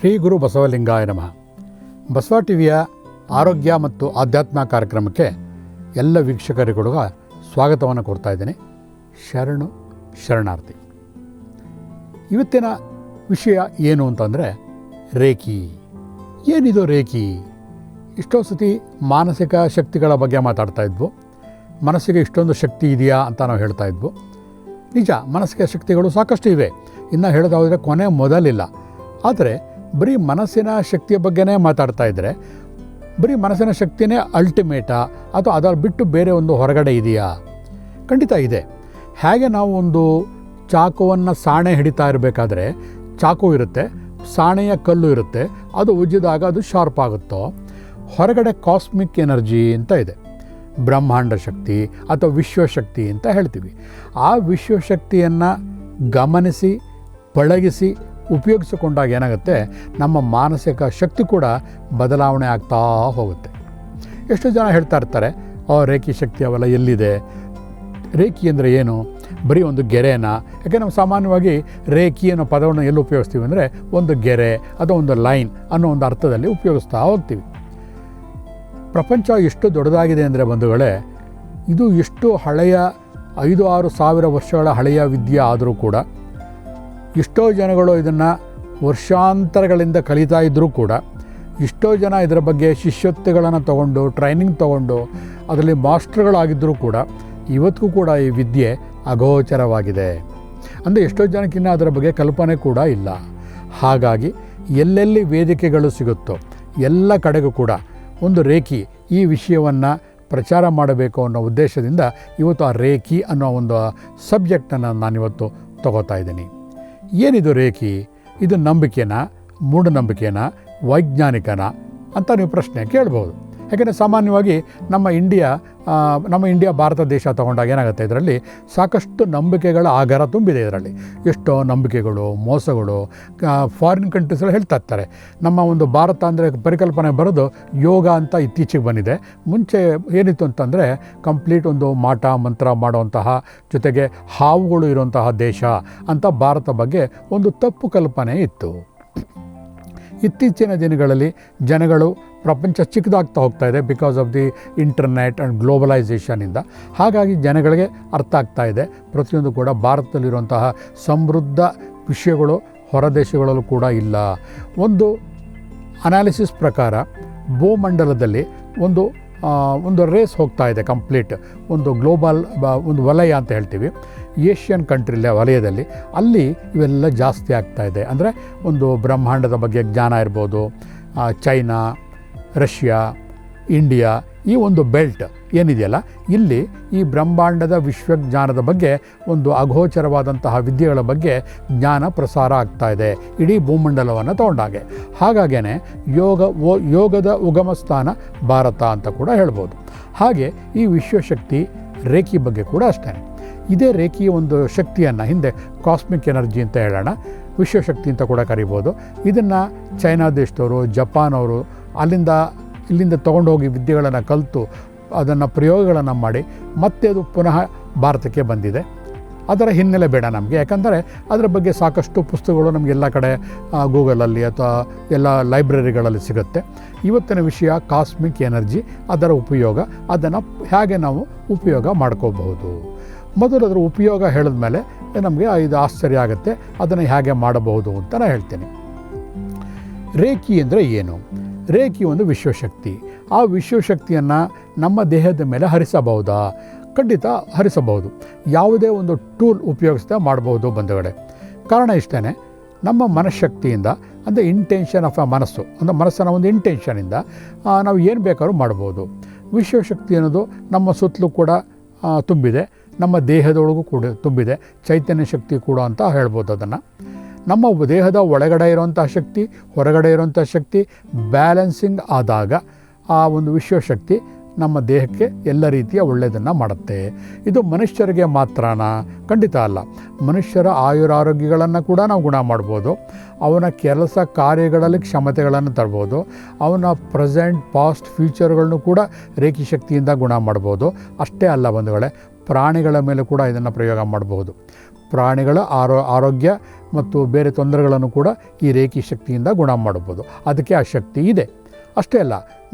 ಶ್ರೀ ಗುರು ಬಸವಲಿಂಗಾಯ ನಮಃ. ಬಸವ ಟಿವಿಯ ಆರೋಗ್ಯ ಮತ್ತು ಆಧ್ಯಾತ್ಮ ಕಾರ್ಯಕ್ರಮಕ್ಕೆ ಎಲ್ಲ ವೀಕ್ಷಕರಿಗೂ ಸ್ವಾಗತವನ್ನು ಕೊಡ್ತಾ ಇದ್ದೇನೆ. ಶರಣು ಶರಣಾರ್ಥಿ. ಇವತ್ತಿನ ವಿಷಯ ಏನು ಅಂತಂದರೆ ರೇಖಿ. ಏನಿದು ರೇಖಿ? ಇಷ್ಟೋ ಸತಿ ಮಾನಸಿಕ ಶಕ್ತಿಗಳ ಬಗ್ಗೆ ಮಾತಾಡ್ತಾ ಇದ್ವು. ಮನಸ್ಸಿಗೆ ಇಷ್ಟೊಂದು ಶಕ್ತಿ ಇದೆಯಾ ಅಂತ ನಾವು ಹೇಳ್ತಾ ಇದ್ವು. ನಿಜ, ಮನಸ್ಸಿಗೆ ಶಕ್ತಿಗಳು ಸಾಕಷ್ಟು ಇವೆ. ಇನ್ನು ಹೇಳೋದಾದರೆ ಕೊನೆ ಮೊದಲಿಲ್ಲ. ಆದರೆ ಬರೀ ಮನಸ್ಸಿನ ಶಕ್ತಿಯ ಬಗ್ಗೆನೇ ಮಾತಾಡ್ತಾ ಇದ್ದರೆ ಬರೀ ಮನಸ್ಸಿನ ಶಕ್ತಿನೇ ಅಲ್ಟಿಮೇಟಾ ಅಥವಾ ಅದರ ಬಿಟ್ಟು ಬೇರೆ ಒಂದು ಹೊರಗಡೆ ಇದೆಯಾ? ಖಂಡಿತ ಇದೆ. ಹೇಗೆ ನಾವು ಒಂದು ಚಾಕುವನ್ನು ಸಾಣೆ ಹಿಡಿತಾ ಇರಬೇಕಾದ್ರೆ, ಚಾಕು ಇರುತ್ತೆ, ಸಾಣೆಯ ಕಲ್ಲು ಇರುತ್ತೆ, ಅದು ಉಜ್ಜಿದಾಗ ಅದು ಶಾರ್ಪ್ ಆಗುತ್ತೋ? ಹೊರಗಡೆ ಕಾಸ್ಮಿಕ್ ಎನರ್ಜಿ ಅಂತ ಇದೆ. ಬ್ರಹ್ಮಾಂಡ ಶಕ್ತಿ ಅಥವಾ ವಿಶ್ವಶಕ್ತಿ ಅಂತ ಹೇಳ್ತೀವಿ. ಆ ವಿಶ್ವಶಕ್ತಿಯನ್ನು ಗಮನಿಸಿ, ಪಳಗಿಸಿ ಉಪಯೋಗಿಸಿಕೊಂಡಾಗ ಏನಾಗುತ್ತೆ? ನಮ್ಮ ಮಾನಸಿಕ ಶಕ್ತಿ ಕೂಡ ಬದಲಾವಣೆ ಆಗ್ತಾ ಹೋಗುತ್ತೆ. ಎಷ್ಟು ಜನ ಹೇಳ್ತಾ ಇರ್ತಾರೆ, ಆ ರೇಖಿ ಶಕ್ತಿ ಅವೆಲ್ಲ ಎಲ್ಲಿದೆ? ರೇಖಿ ಅಂದರೆ ಏನು? ಬರೀ ಒಂದು ಗೆರೆನ? ಯಾಕೆ ನಾವು ಸಾಮಾನ್ಯವಾಗಿ ರೇಖಿ ಅನ್ನೋ ಪದವನ್ನು ಎಲ್ಲಿ ಉಪಯೋಗಿಸ್ತೀವಿ ಅಂದರೆ ಒಂದು ಗೆರೆ ಅಥವಾ ಒಂದು ಲೈನ್ ಅನ್ನೋ ಒಂದು ಅರ್ಥದಲ್ಲಿ ಉಪಯೋಗಿಸ್ತಾ ಹೋಗ್ತೀವಿ. ಪ್ರಪಂಚ ಎಷ್ಟು ದೊಡ್ಡದಾಗಿದೆ ಅಂದರೆ ಬಂಧುಗಳೇ, ಇದು ಎಷ್ಟು ಹಳೆಯ ಐದು ಆರು ಸಾವಿರ ವರ್ಷಗಳ ಹಳೆಯ ವಿದ್ಯೆ ಆದರೂ ಕೂಡ ಎಷ್ಟೋ ಜನಗಳು ಇದನ್ನು ವರ್ಷಾಂತರಗಳಿಂದ ಕಲಿತಾ ಇದ್ದರೂ ಕೂಡ ಎಷ್ಟೋ ಜನ ಇದರ ಬಗ್ಗೆ ಶಿಷ್ಯತ್ವಗಳನ್ನು ತಗೊಂಡು ಟ್ರೈನಿಂಗ್ ತಗೊಂಡು, ಅದರಲ್ಲಿ ಮಾಸ್ಟರ್ಗಳಾಗಿದ್ದರೂ ಕೂಡ ಇವತ್ತಿಗೂ ಕೂಡ ಈ ವಿದ್ಯೆ ಅಗೋಚರವಾಗಿದೆ. ಅಂದರೆ ಎಷ್ಟೋ ಜನಕ್ಕಿನ್ನ ಅದರ ಬಗ್ಗೆ ಕಲ್ಪನೆ ಕೂಡ ಇಲ್ಲ. ಹಾಗಾಗಿ ಎಲ್ಲೆಲ್ಲಿ ವೇದಿಕೆಗಳು ಸಿಗುತ್ತೋ, ಎಲ್ಲ ಕಡೆಗೂ ಕೂಡ ಒಂದು ರೇಖಿ ಈ ವಿಷಯವನ್ನು ಪ್ರಚಾರ ಮಾಡಬೇಕು ಅನ್ನೋ ಉದ್ದೇಶದಿಂದ ಇವತ್ತು ಆ ರೇಖಿ ಅನ್ನೋ ಒಂದು ಸಬ್ಜೆಕ್ಟನ್ನು ನಾನಿವತ್ತು ತಗೋತಾ ಇದ್ದೀನಿ. ಏನಿದು ರೇಖಿ? ಇದು ನಂಬಿಕೆನಾ? ಮೂಢನಂಬಿಕೆನಾ? ವೈಜ್ಞಾನಿಕನಾ? ಅಂತ ನೀವು ಪ್ರಶ್ನೆ ಕೇಳ್ಬೋದು. ಯಾಕೆಂದರೆ ಸಾಮಾನ್ಯವಾಗಿ ನಮ್ಮ ಇಂಡಿಯಾ ನಮ್ಮ ಇಂಡಿಯಾ, ಭಾರತ ದೇಶ ತಗೊಂಡಾಗ ಏನಾಗುತ್ತೆ ಇದರಲ್ಲಿ? ಸಾಕಷ್ಟು ನಂಬಿಕೆಗಳ ಆಗರ ತುಂಬಿದೆ ಇದರಲ್ಲಿ. ಎಷ್ಟೋ ನಂಬಿಕೆಗಳು, ಮೋಸಗಳು ಫಾರಿನ್ ಕಂಟ್ರೀಸ್ಗಳು ಹೇಳ್ತಾ ಇರ್ತಾರೆ. ನಮ್ಮ ಒಂದು ಭಾರತ ಅಂದರೆ ಪರಿಕಲ್ಪನೆ ಬರೋದು ಯೋಗ ಅಂತ ಇತ್ತೀಚೆಗೆ ಬಂದಿದೆ. ಮುಂಚೆ ಏನಿತ್ತು ಅಂತಂದರೆ ಕಂಪ್ಲೀಟ್ ಒಂದು ಮಾಟ, ಮಂತ್ರ ಮಾಡುವಂತಹ ಜೊತೆಗೆ ಹಾವುಗಳು ಇರುವಂತಹ ದೇಶ ಅಂತ ಭಾರತ ಬಗ್ಗೆ ಒಂದು ತಪ್ಪು ಕಲ್ಪನೆ ಇತ್ತು. ಇತ್ತೀಚಿನ ದಿನಗಳಲ್ಲಿ ಜನಗಳು ಪ್ರಪಂಚ ಚಿಕ್ಕದಾಗ್ತಾ ಹೋಗ್ತಾ ಇದೆ because of the internet and ಗ್ಲೋಬಲೈಸೇಷನಿಂದ ಹಾಗಾಗಿ ಜನಗಳಿಗೆ ಅರ್ಥ ಆಗ್ತಾ ಇದೆ. ಪ್ರತಿಯೊಂದು ಕೂಡ ಭಾರತದಲ್ಲಿರುವಂತಹ ಸಮೃದ್ಧ ವಿಷಯಗಳು ಹೊರದೇಶಗಳಲ್ಲೂ ಕೂಡ ಇಲ್ಲ. ಒಂದು ಅನಾಲಿಸಿಸ್ ಪ್ರಕಾರ ಭೂಮಂಡಲದಲ್ಲಿ ಒಂದು ಒಂದು ರೇಸ್ ಹೋಗ್ತಾ ಇದೆ ಕಂಪ್ಲೀಟ್ ಒಂದು ಗ್ಲೋಬಲ್ ಒಂದು ವಲಯ ಅಂತ ಹೇಳ್ತೀವಿ. ಏಷ್ಯನ್ ಕಂಟ್ರಿಲೆ ವಲಯದಲ್ಲಿ ಅಲ್ಲಿ ಇವೆಲ್ಲ ಜಾಸ್ತಿ ಆಗ್ತಾ ಇದೆ. ಅಂದರೆ ಒಂದು ಬ್ರಹ್ಮಾಂಡದ ಬಗ್ಗೆ ಜ್ಞಾನ ಇರ್ಬೋದು ಚೈನಾ ರಷ್ಯಾ, ಇಂಡಿಯಾ ಈ ಒಂದು ಬೆಲ್ಟ್ ಏನಿದೆಯಲ್ಲ, ಇಲ್ಲಿ ಈ ಬ್ರಹ್ಮಾಂಡದ ವಿಶ್ವಜ್ಞಾನದ ಬಗ್ಗೆ, ಒಂದು ಅಘೋಚರವಾದಂತಹ ವಿದ್ಯೆಗಳ ಬಗ್ಗೆ ಜ್ಞಾನ ಪ್ರಸಾರ ಆಗ್ತಾ ಇದೆ ಇಡೀ ಭೂಮಂಡಲವನ್ನು ತಗೊಂಡಾಗೆ. ಹಾಗಾಗೇ ಯೋಗ ಓ, ಯೋಗದ ಉಗಮ ಸ್ಥಾನ ಭಾರತ ಅಂತ ಕೂಡ ಹೇಳ್ಬೋದು. ಹಾಗೆ ಈ ವಿಶ್ವಶಕ್ತಿ ರೇಖಿ ಬಗ್ಗೆ ಕೂಡ ಅಷ್ಟೇ. ಇದೇ ರೇಖಿಯ ಒಂದು ಶಕ್ತಿಯನ್ನು ಹಿಂದೆ ಕಾಸ್ಮಿಕ್ ಎನರ್ಜಿ ಅಂತ ಹೇಳೋಣ, ವಿಶ್ವಶಕ್ತಿ ಅಂತ ಕೂಡ ಕರಿಬೋದು. ಇದನ್ನು ಚೈನಾ ದೇಶದವರು, ಜಪಾನ್ ಅವರು ಅಲ್ಲಿಂದ, ಇಲ್ಲಿಂದ ತಗೊಂಡೋಗಿ ವಿದ್ಯೆಗಳನ್ನು ಕಲಿತು, ಅದನ್ನು ಪ್ರಯೋಗಗಳನ್ನು ಮಾಡಿ, ಮತ್ತೆ ಅದು ಪುನಃ ಭಾರತಕ್ಕೆ ಬಂದಿದೆ. ಅದರ ಹಿನ್ನೆಲೆ ಬೇಡ ನಮಗೆ. ಯಾಕಂದರೆ ಅದರ ಬಗ್ಗೆ ಸಾಕಷ್ಟು ಪುಸ್ತಕಗಳು ನಮಗೆ ಎಲ್ಲ ಕಡೆ ಗೂಗಲಲ್ಲಿ ಅಥವಾ ಎಲ್ಲ ಲೈಬ್ರರಿಗಳಲ್ಲಿ ಸಿಗುತ್ತೆ. ಇವತ್ತಿನ ವಿಷಯ ಕಾಸ್ಮಿಕ್ ಎನರ್ಜಿ, ಅದರ ಉಪಯೋಗ, ಅದನ್ನು ಹೇಗೆ ನಾವು ಉಪಯೋಗ ಮಾಡ್ಕೋಬಹುದು. ಮೊದಲು ಅದರ ಉಪಯೋಗ ಹೇಳಿದ ಮೇಲೆ ನಮಗೆ ಇದು ಆಶ್ಚರ್ಯ ಆಗುತ್ತೆ, ಅದನ್ನು ಹೇಗೆ ಮಾಡಬಹುದು ಅಂತ ನಾನು ಹೇಳ್ತೀನಿ. ರೇಖಿ ಅಂದರೆ ಏನು? ರೇಖಿ ಒಂದು ವಿಶ್ವಶಕ್ತಿ. ಆ ವಿಶ್ವಶಕ್ತಿಯನ್ನು ನಮ್ಮ ದೇಹದ ಮೇಲೆ ಹರಿಸಬಹುದಾ? ಖಂಡಿತ ಹರಿಸಬಹುದು. ಯಾವುದೇ ಒಂದು ಟೂಲ್ ಉಪಯೋಗಿಸ್ತಾ ಮಾಡಬಹುದು ಬಂಧುಗಳೇ. ಕಾರಣ ಇಷ್ಟೇ ನಮ್ಮ ಮನಃಶಕ್ತಿಯಿಂದ, ಅಂದರೆ ಇಂಟೆನ್ಷನ್ ಆಫ್ ಅ ಮನಸ್ಸು, ಅಂದರೆ ಮನಸ್ಸಿನ ಒಂದು ಇಂಟೆನ್ಷನಿಂದ ನಾವು ಏನು ಬೇಕಾದ್ರೂ ಮಾಡ್ಬೋದು. ವಿಶ್ವಶಕ್ತಿ ಅನ್ನೋದು ನಮ್ಮ ಸುತ್ತಲೂ ಕೂಡ ತುಂಬಿದೆ, ನಮ್ಮ ದೇಹದೊಳಗೂ ಕೂಡ ತುಂಬಿದೆ, ಚೈತನ್ಯ ಶಕ್ತಿ ಕೂಡ ಅಂತ ಹೇಳ್ಬೋದು ಅದನ್ನು. ನಮ್ಮ ದೇಹದ ಒಳಗಡೆ ಇರುವಂಥ ಶಕ್ತಿ, ಹೊರಗಡೆ ಇರುವಂಥ ಶಕ್ತಿ ಬ್ಯಾಲೆನ್ಸಿಂಗ್ ಆದಾಗ ಆ ಒಂದು ವಿಶ್ವಶಕ್ತಿ ನಮ್ಮ ದೇಹಕ್ಕೆ ಎಲ್ಲ ರೀತಿಯ ಒಳ್ಳೆಯದನ್ನು ಮಾಡುತ್ತೆ. ಇದು ಮನುಷ್ಯರಿಗೆ ಮಾತ್ರನಾ, ಖಂಡಿತ ಅಲ್ಲ. ಮನುಷ್ಯರ ಆಯುರಾರೋಗ್ಯಗಳನ್ನು ಕೂಡ ನಾವು ಗುಣ ಮಾಡ್ಬೋದು. ಅವನ ಕೆಲಸ ಕಾರ್ಯಗಳಲ್ಲಿ ಕ್ಷಮತೆಗಳನ್ನು ತರ್ಬೋದು. ಅವನ ಪ್ರೆಸೆಂಟ್, ಪಾಸ್ಟ್ ಫ್ಯೂಚರ್ಗಳನ್ನು ಕೂಡ ರೇಖಿ ಶಕ್ತಿಯಿಂದ ಗುಣ ಮಾಡ್ಬೋದು. ಅಷ್ಟೇ ಅಲ್ಲ ಬಂಧುಗಳೇ, ಪ್ರಾಣಿಗಳ ಮೇಲೆ ಕೂಡ ಇದನ್ನು ಪ್ರಯೋಗ ಮಾಡಬಹುದು ಪ್ರಾಣಿಗಳ ಆರೋ, ಆರೋಗ್ಯ ಮತ್ತು ಬೇರೆ ತೊಂದರೆಗಳನ್ನು ಕೂಡ ಈ ರೇಖಿ ಶಕ್ತಿಯಿಂದ ಗುಣ ಮಾಡಬಹುದು ಅದಕ್ಕೆ ಆ ಶಕ್ತಿ ಇದೆ. ಅಷ್ಟೇ ಅಲ್ಲ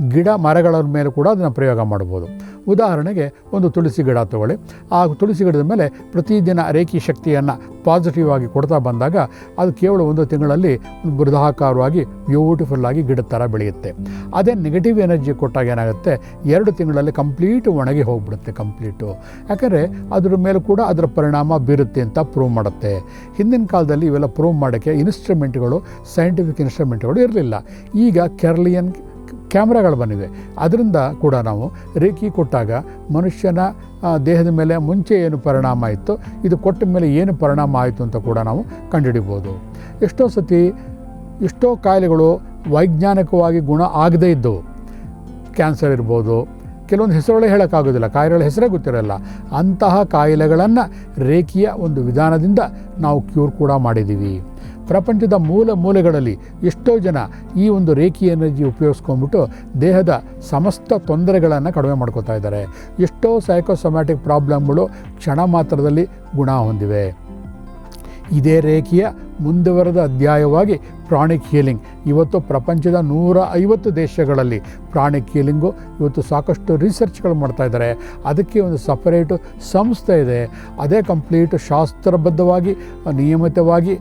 ಗಿಡ ಮರಗಳ ಮೇಲೆ ಕೂಡ ಅದನ್ನು ಪ್ರಯೋಗ ಮಾಡ್ಬೋದು. ಉದಾಹರಣೆಗೆ ಒಂದು ತುಳಸಿ ಗಿಡ ತಗೊಳ್ಳಿ. ಆ ತುಳಸಿ ಗಿಡದ ಮೇಲೆ ಪ್ರತಿದಿನ ರೇಖಿ ಶಕ್ತಿಯನ್ನು ಪಾಸಿಟಿವ್ ಆಗಿ ಕೊಡ್ತಾ ಬಂದಾಗ ಅದು ಕೇವಲ ಒಂದು ತಿಂಗಳಲ್ಲಿ ಬೃಹದಾಕಾರವಾಗಿ ಬ್ಯೂಟಿಫುಲ್ ಆಗಿ ಗಿಡದ ಥರ ಬೆಳೆಯುತ್ತೆ. ಅದೇ ನೆಗೆಟಿವ್ ಎನರ್ಜಿ ಕೊಟ್ಟಾಗ ಏನಾಗುತ್ತೆ? ಎರಡು ತಿಂಗಳಲ್ಲಿ ಕಂಪ್ಲೀಟ್ ಒಣಗಿ ಹೋಗ್ಬಿಡುತ್ತೆ ಕಂಪ್ಲೀಟು ಯಾಕಂದರೆ ಅದ್ರ ಮೇಲೆ ಕೂಡ ಅದರ ಪರಿಣಾಮ ಬೀರುತ್ತೆ ಅಂತ ಪ್ರೂವ್ ಮಾಡುತ್ತೆ. ಹಿಂದಿನ ಕಾಲದಲ್ಲಿ ಇವೆಲ್ಲ ಪ್ರೂವ್ ಮಾಡೋಕ್ಕೆ ಇನ್ಸ್ಟ್ರೂಮೆಂಟ್ಗಳು ಸೈಂಟಿಫಿಕ್ ಇನ್ಸ್ಟ್ರೂಮೆಂಟ್ಗಳು ಇರಲಿಲ್ಲ. ಈಗ ಕೆರ್ಲಿಯನ್ ಕ್ಯಾಮ್ರಾಗಳು ಬಂದಿವೆ. ಅದರಿಂದ ಕೂಡ ನಾವು ರೇಖಿ ಕೊಟ್ಟಾಗ ಮನುಷ್ಯನ ದೇಹದ ಮೇಲೆ ಮುಂಚೆ ಏನು ಪರಿಣಾಮ ಇತ್ತು, ಇದು ಕೊಟ್ಟ ಮೇಲೆ ಏನು ಪರಿಣಾಮ ಆಯಿತು ಅಂತ ಕೂಡ ನಾವು ಕಂಡುಹಿಡಿಬೋದು. ಎಷ್ಟೋ ಸತಿ ಎಷ್ಟೋ ಕಾಯಿಲೆಗಳು ವೈಜ್ಞಾನಿಕವಾಗಿ ಗುಣ ಆಗದೇ ಇದ್ದವು. ಕ್ಯಾನ್ಸರ್ ಇರ್ಬೋದು, ಕೆಲವೊಂದು ಹೆಸರುಗಳೇ ಹೇಳೋಕ್ಕಾಗೋದಿಲ್ಲ, ಕಾಯಿಲೆಗಳ ಹೆಸರೇ ಗೊತ್ತಿರಲ್ಲ. ಅಂತಹ ಕಾಯಿಲೆಗಳನ್ನು ರೇಖಿಯ ಒಂದು ವಿಧಾನದಿಂದ ನಾವು ಕ್ಯೂರ್ ಕೂಡ ಮಾಡಿದ್ದೀವಿ. ಪ್ರಪಂಚದ ಮೂಲ ಮೂಲೆಗಳಲ್ಲಿ ಎಷ್ಟೋ ಜನ ಈ ಒಂದು ರೇಖಿ ಎನರ್ಜಿ ಉಪಯೋಗಿಸ್ಕೊಂಡ್ಬಿಟ್ಟು ದೇಹದ ಸಮಸ್ತ ತೊಂದರೆಗಳನ್ನು ಕಡಿಮೆ ಮಾಡ್ಕೋತಾ ಇದ್ದಾರೆ. ಎಷ್ಟೋ ಸೈಕೋಸೊಮ್ಯಾಟಿಕ್ ಪ್ರಾಬ್ಲಮ್ಗಳು ಕ್ಷಣ ಮಾತ್ರದಲ್ಲಿ ಗುಣ ಹೊಂದಿವೆ. ಇದೇ ರೇಖೆಯ ಮುಂದುವರೆದ ಅಧ್ಯಾಯವಾಗಿ ಪ್ರಾಣಿಕ್ ಹೀಲಿಂಗ್. ಇವತ್ತು ಪ್ರಪಂಚದ ನೂರ ಐವತ್ತು ದೇಶಗಳಲ್ಲಿ ಪ್ರಾಣಿಕ್ ಹೀಲಿಂಗು ಇವತ್ತು ಸಾಕಷ್ಟು ರಿಸರ್ಚ್ಗಳು ಮಾಡ್ತಾ ಇದ್ದಾರೆ. ಅದಕ್ಕೆ ಒಂದು ಸಪರೇಟು ಸಂಸ್ಥೆ ಇದೆ. ಅದೇ ಕಂಪ್ಲೀಟ್ ಶಾಸ್ತ್ರಬದ್ಧವಾಗಿ, ನಿಯಮಿತವಾಗಿ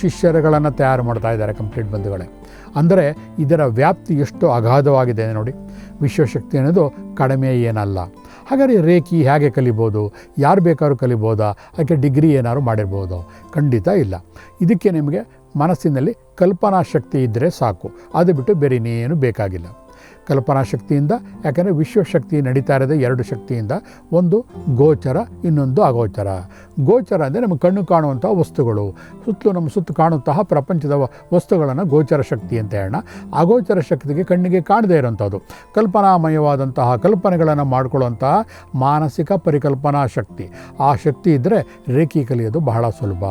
ಶಿಷ್ಯರುಗಳನ್ನು ತಯಾರು ಮಾಡ್ತಾ ಇದ್ದಾರೆ ಕಂಪ್ಲೀಟ್ ಬಂಧುಗಳೇ. ಅಂದರೆ ಇದರ ವ್ಯಾಪ್ತಿ ಎಷ್ಟು ಅಗಾಧವಾಗಿದೆ ನೋಡಿ. ವಿಶ್ವಶಕ್ತಿ ಅನ್ನೋದು ಕಡಿಮೆ ಏನಲ್ಲ. ಹಾಗಾದರೆ ರೇಖಿ ಹೇಗೆ ಕಲಿಬೋದು? ಯಾರು ಬೇಕಾದ್ರೂ ಕಲಿಬೋದಾ? ಅದಕ್ಕೆ ಡಿಗ್ರಿ ಏನಾದ್ರು ಮಾಡಿರ್ಬೋದು? ಖಂಡಿತ ಇಲ್ಲ. ಇದಕ್ಕೆ ನಿಮಗೆ ಮನಸ್ಸಿನಲ್ಲಿ ಕಲ್ಪನಾ ಶಕ್ತಿ ಇದ್ದರೆ ಸಾಕು. ಅದು ಬಿಟ್ಟು ಬೇರೆ ಇನ್ನೇನು ಬೇಕಾಗಿಲ್ಲ. ಕಲ್ಪನಾ ಶಕ್ತಿಯಿಂದ ಯಾಕೆಂದರೆ ವಿಶ್ವಶಕ್ತಿ ನಡೀತಾ ಇರೋದೇ ಎರಡು ಶಕ್ತಿಯಿಂದ, ಒಂದು ಗೋಚರ, ಇನ್ನೊಂದು ಅಗೋಚರ. ಗೋಚರ ಅಂದರೆ ನಮ್ಮ ಕಣ್ಣು ಕಾಣುವಂಥ ವಸ್ತುಗಳು. ಸುತ್ತಲೂ ನಮ್ಮ ಸುತ್ತು ಕಾಣುವಂತಹ ಪ್ರಪಂಚದ ವಸ್ತುಗಳನ್ನು ಗೋಚರ ಶಕ್ತಿ ಅಂತ ಹೇಳೋಣ. ಅಗೋಚರ ಶಕ್ತಿಗೆ ಕಣ್ಣಿಗೆ ಕಾಣದೇ ಇರೋಂಥದ್ದು. ಕಲ್ಪನಾಮಯವಾದಂತಹ ಕಲ್ಪನೆಗಳನ್ನು ಮಾಡಿಕೊಳ್ಳುವಂತಹ ಮಾನಸಿಕ ಪರಿಕಲ್ಪನಾ ಶಕ್ತಿ. ಆ ಶಕ್ತಿ ಇದ್ದರೆ ರೇಖಿ ಕಲಿಯೋದು ಬಹಳ ಸುಲಭ.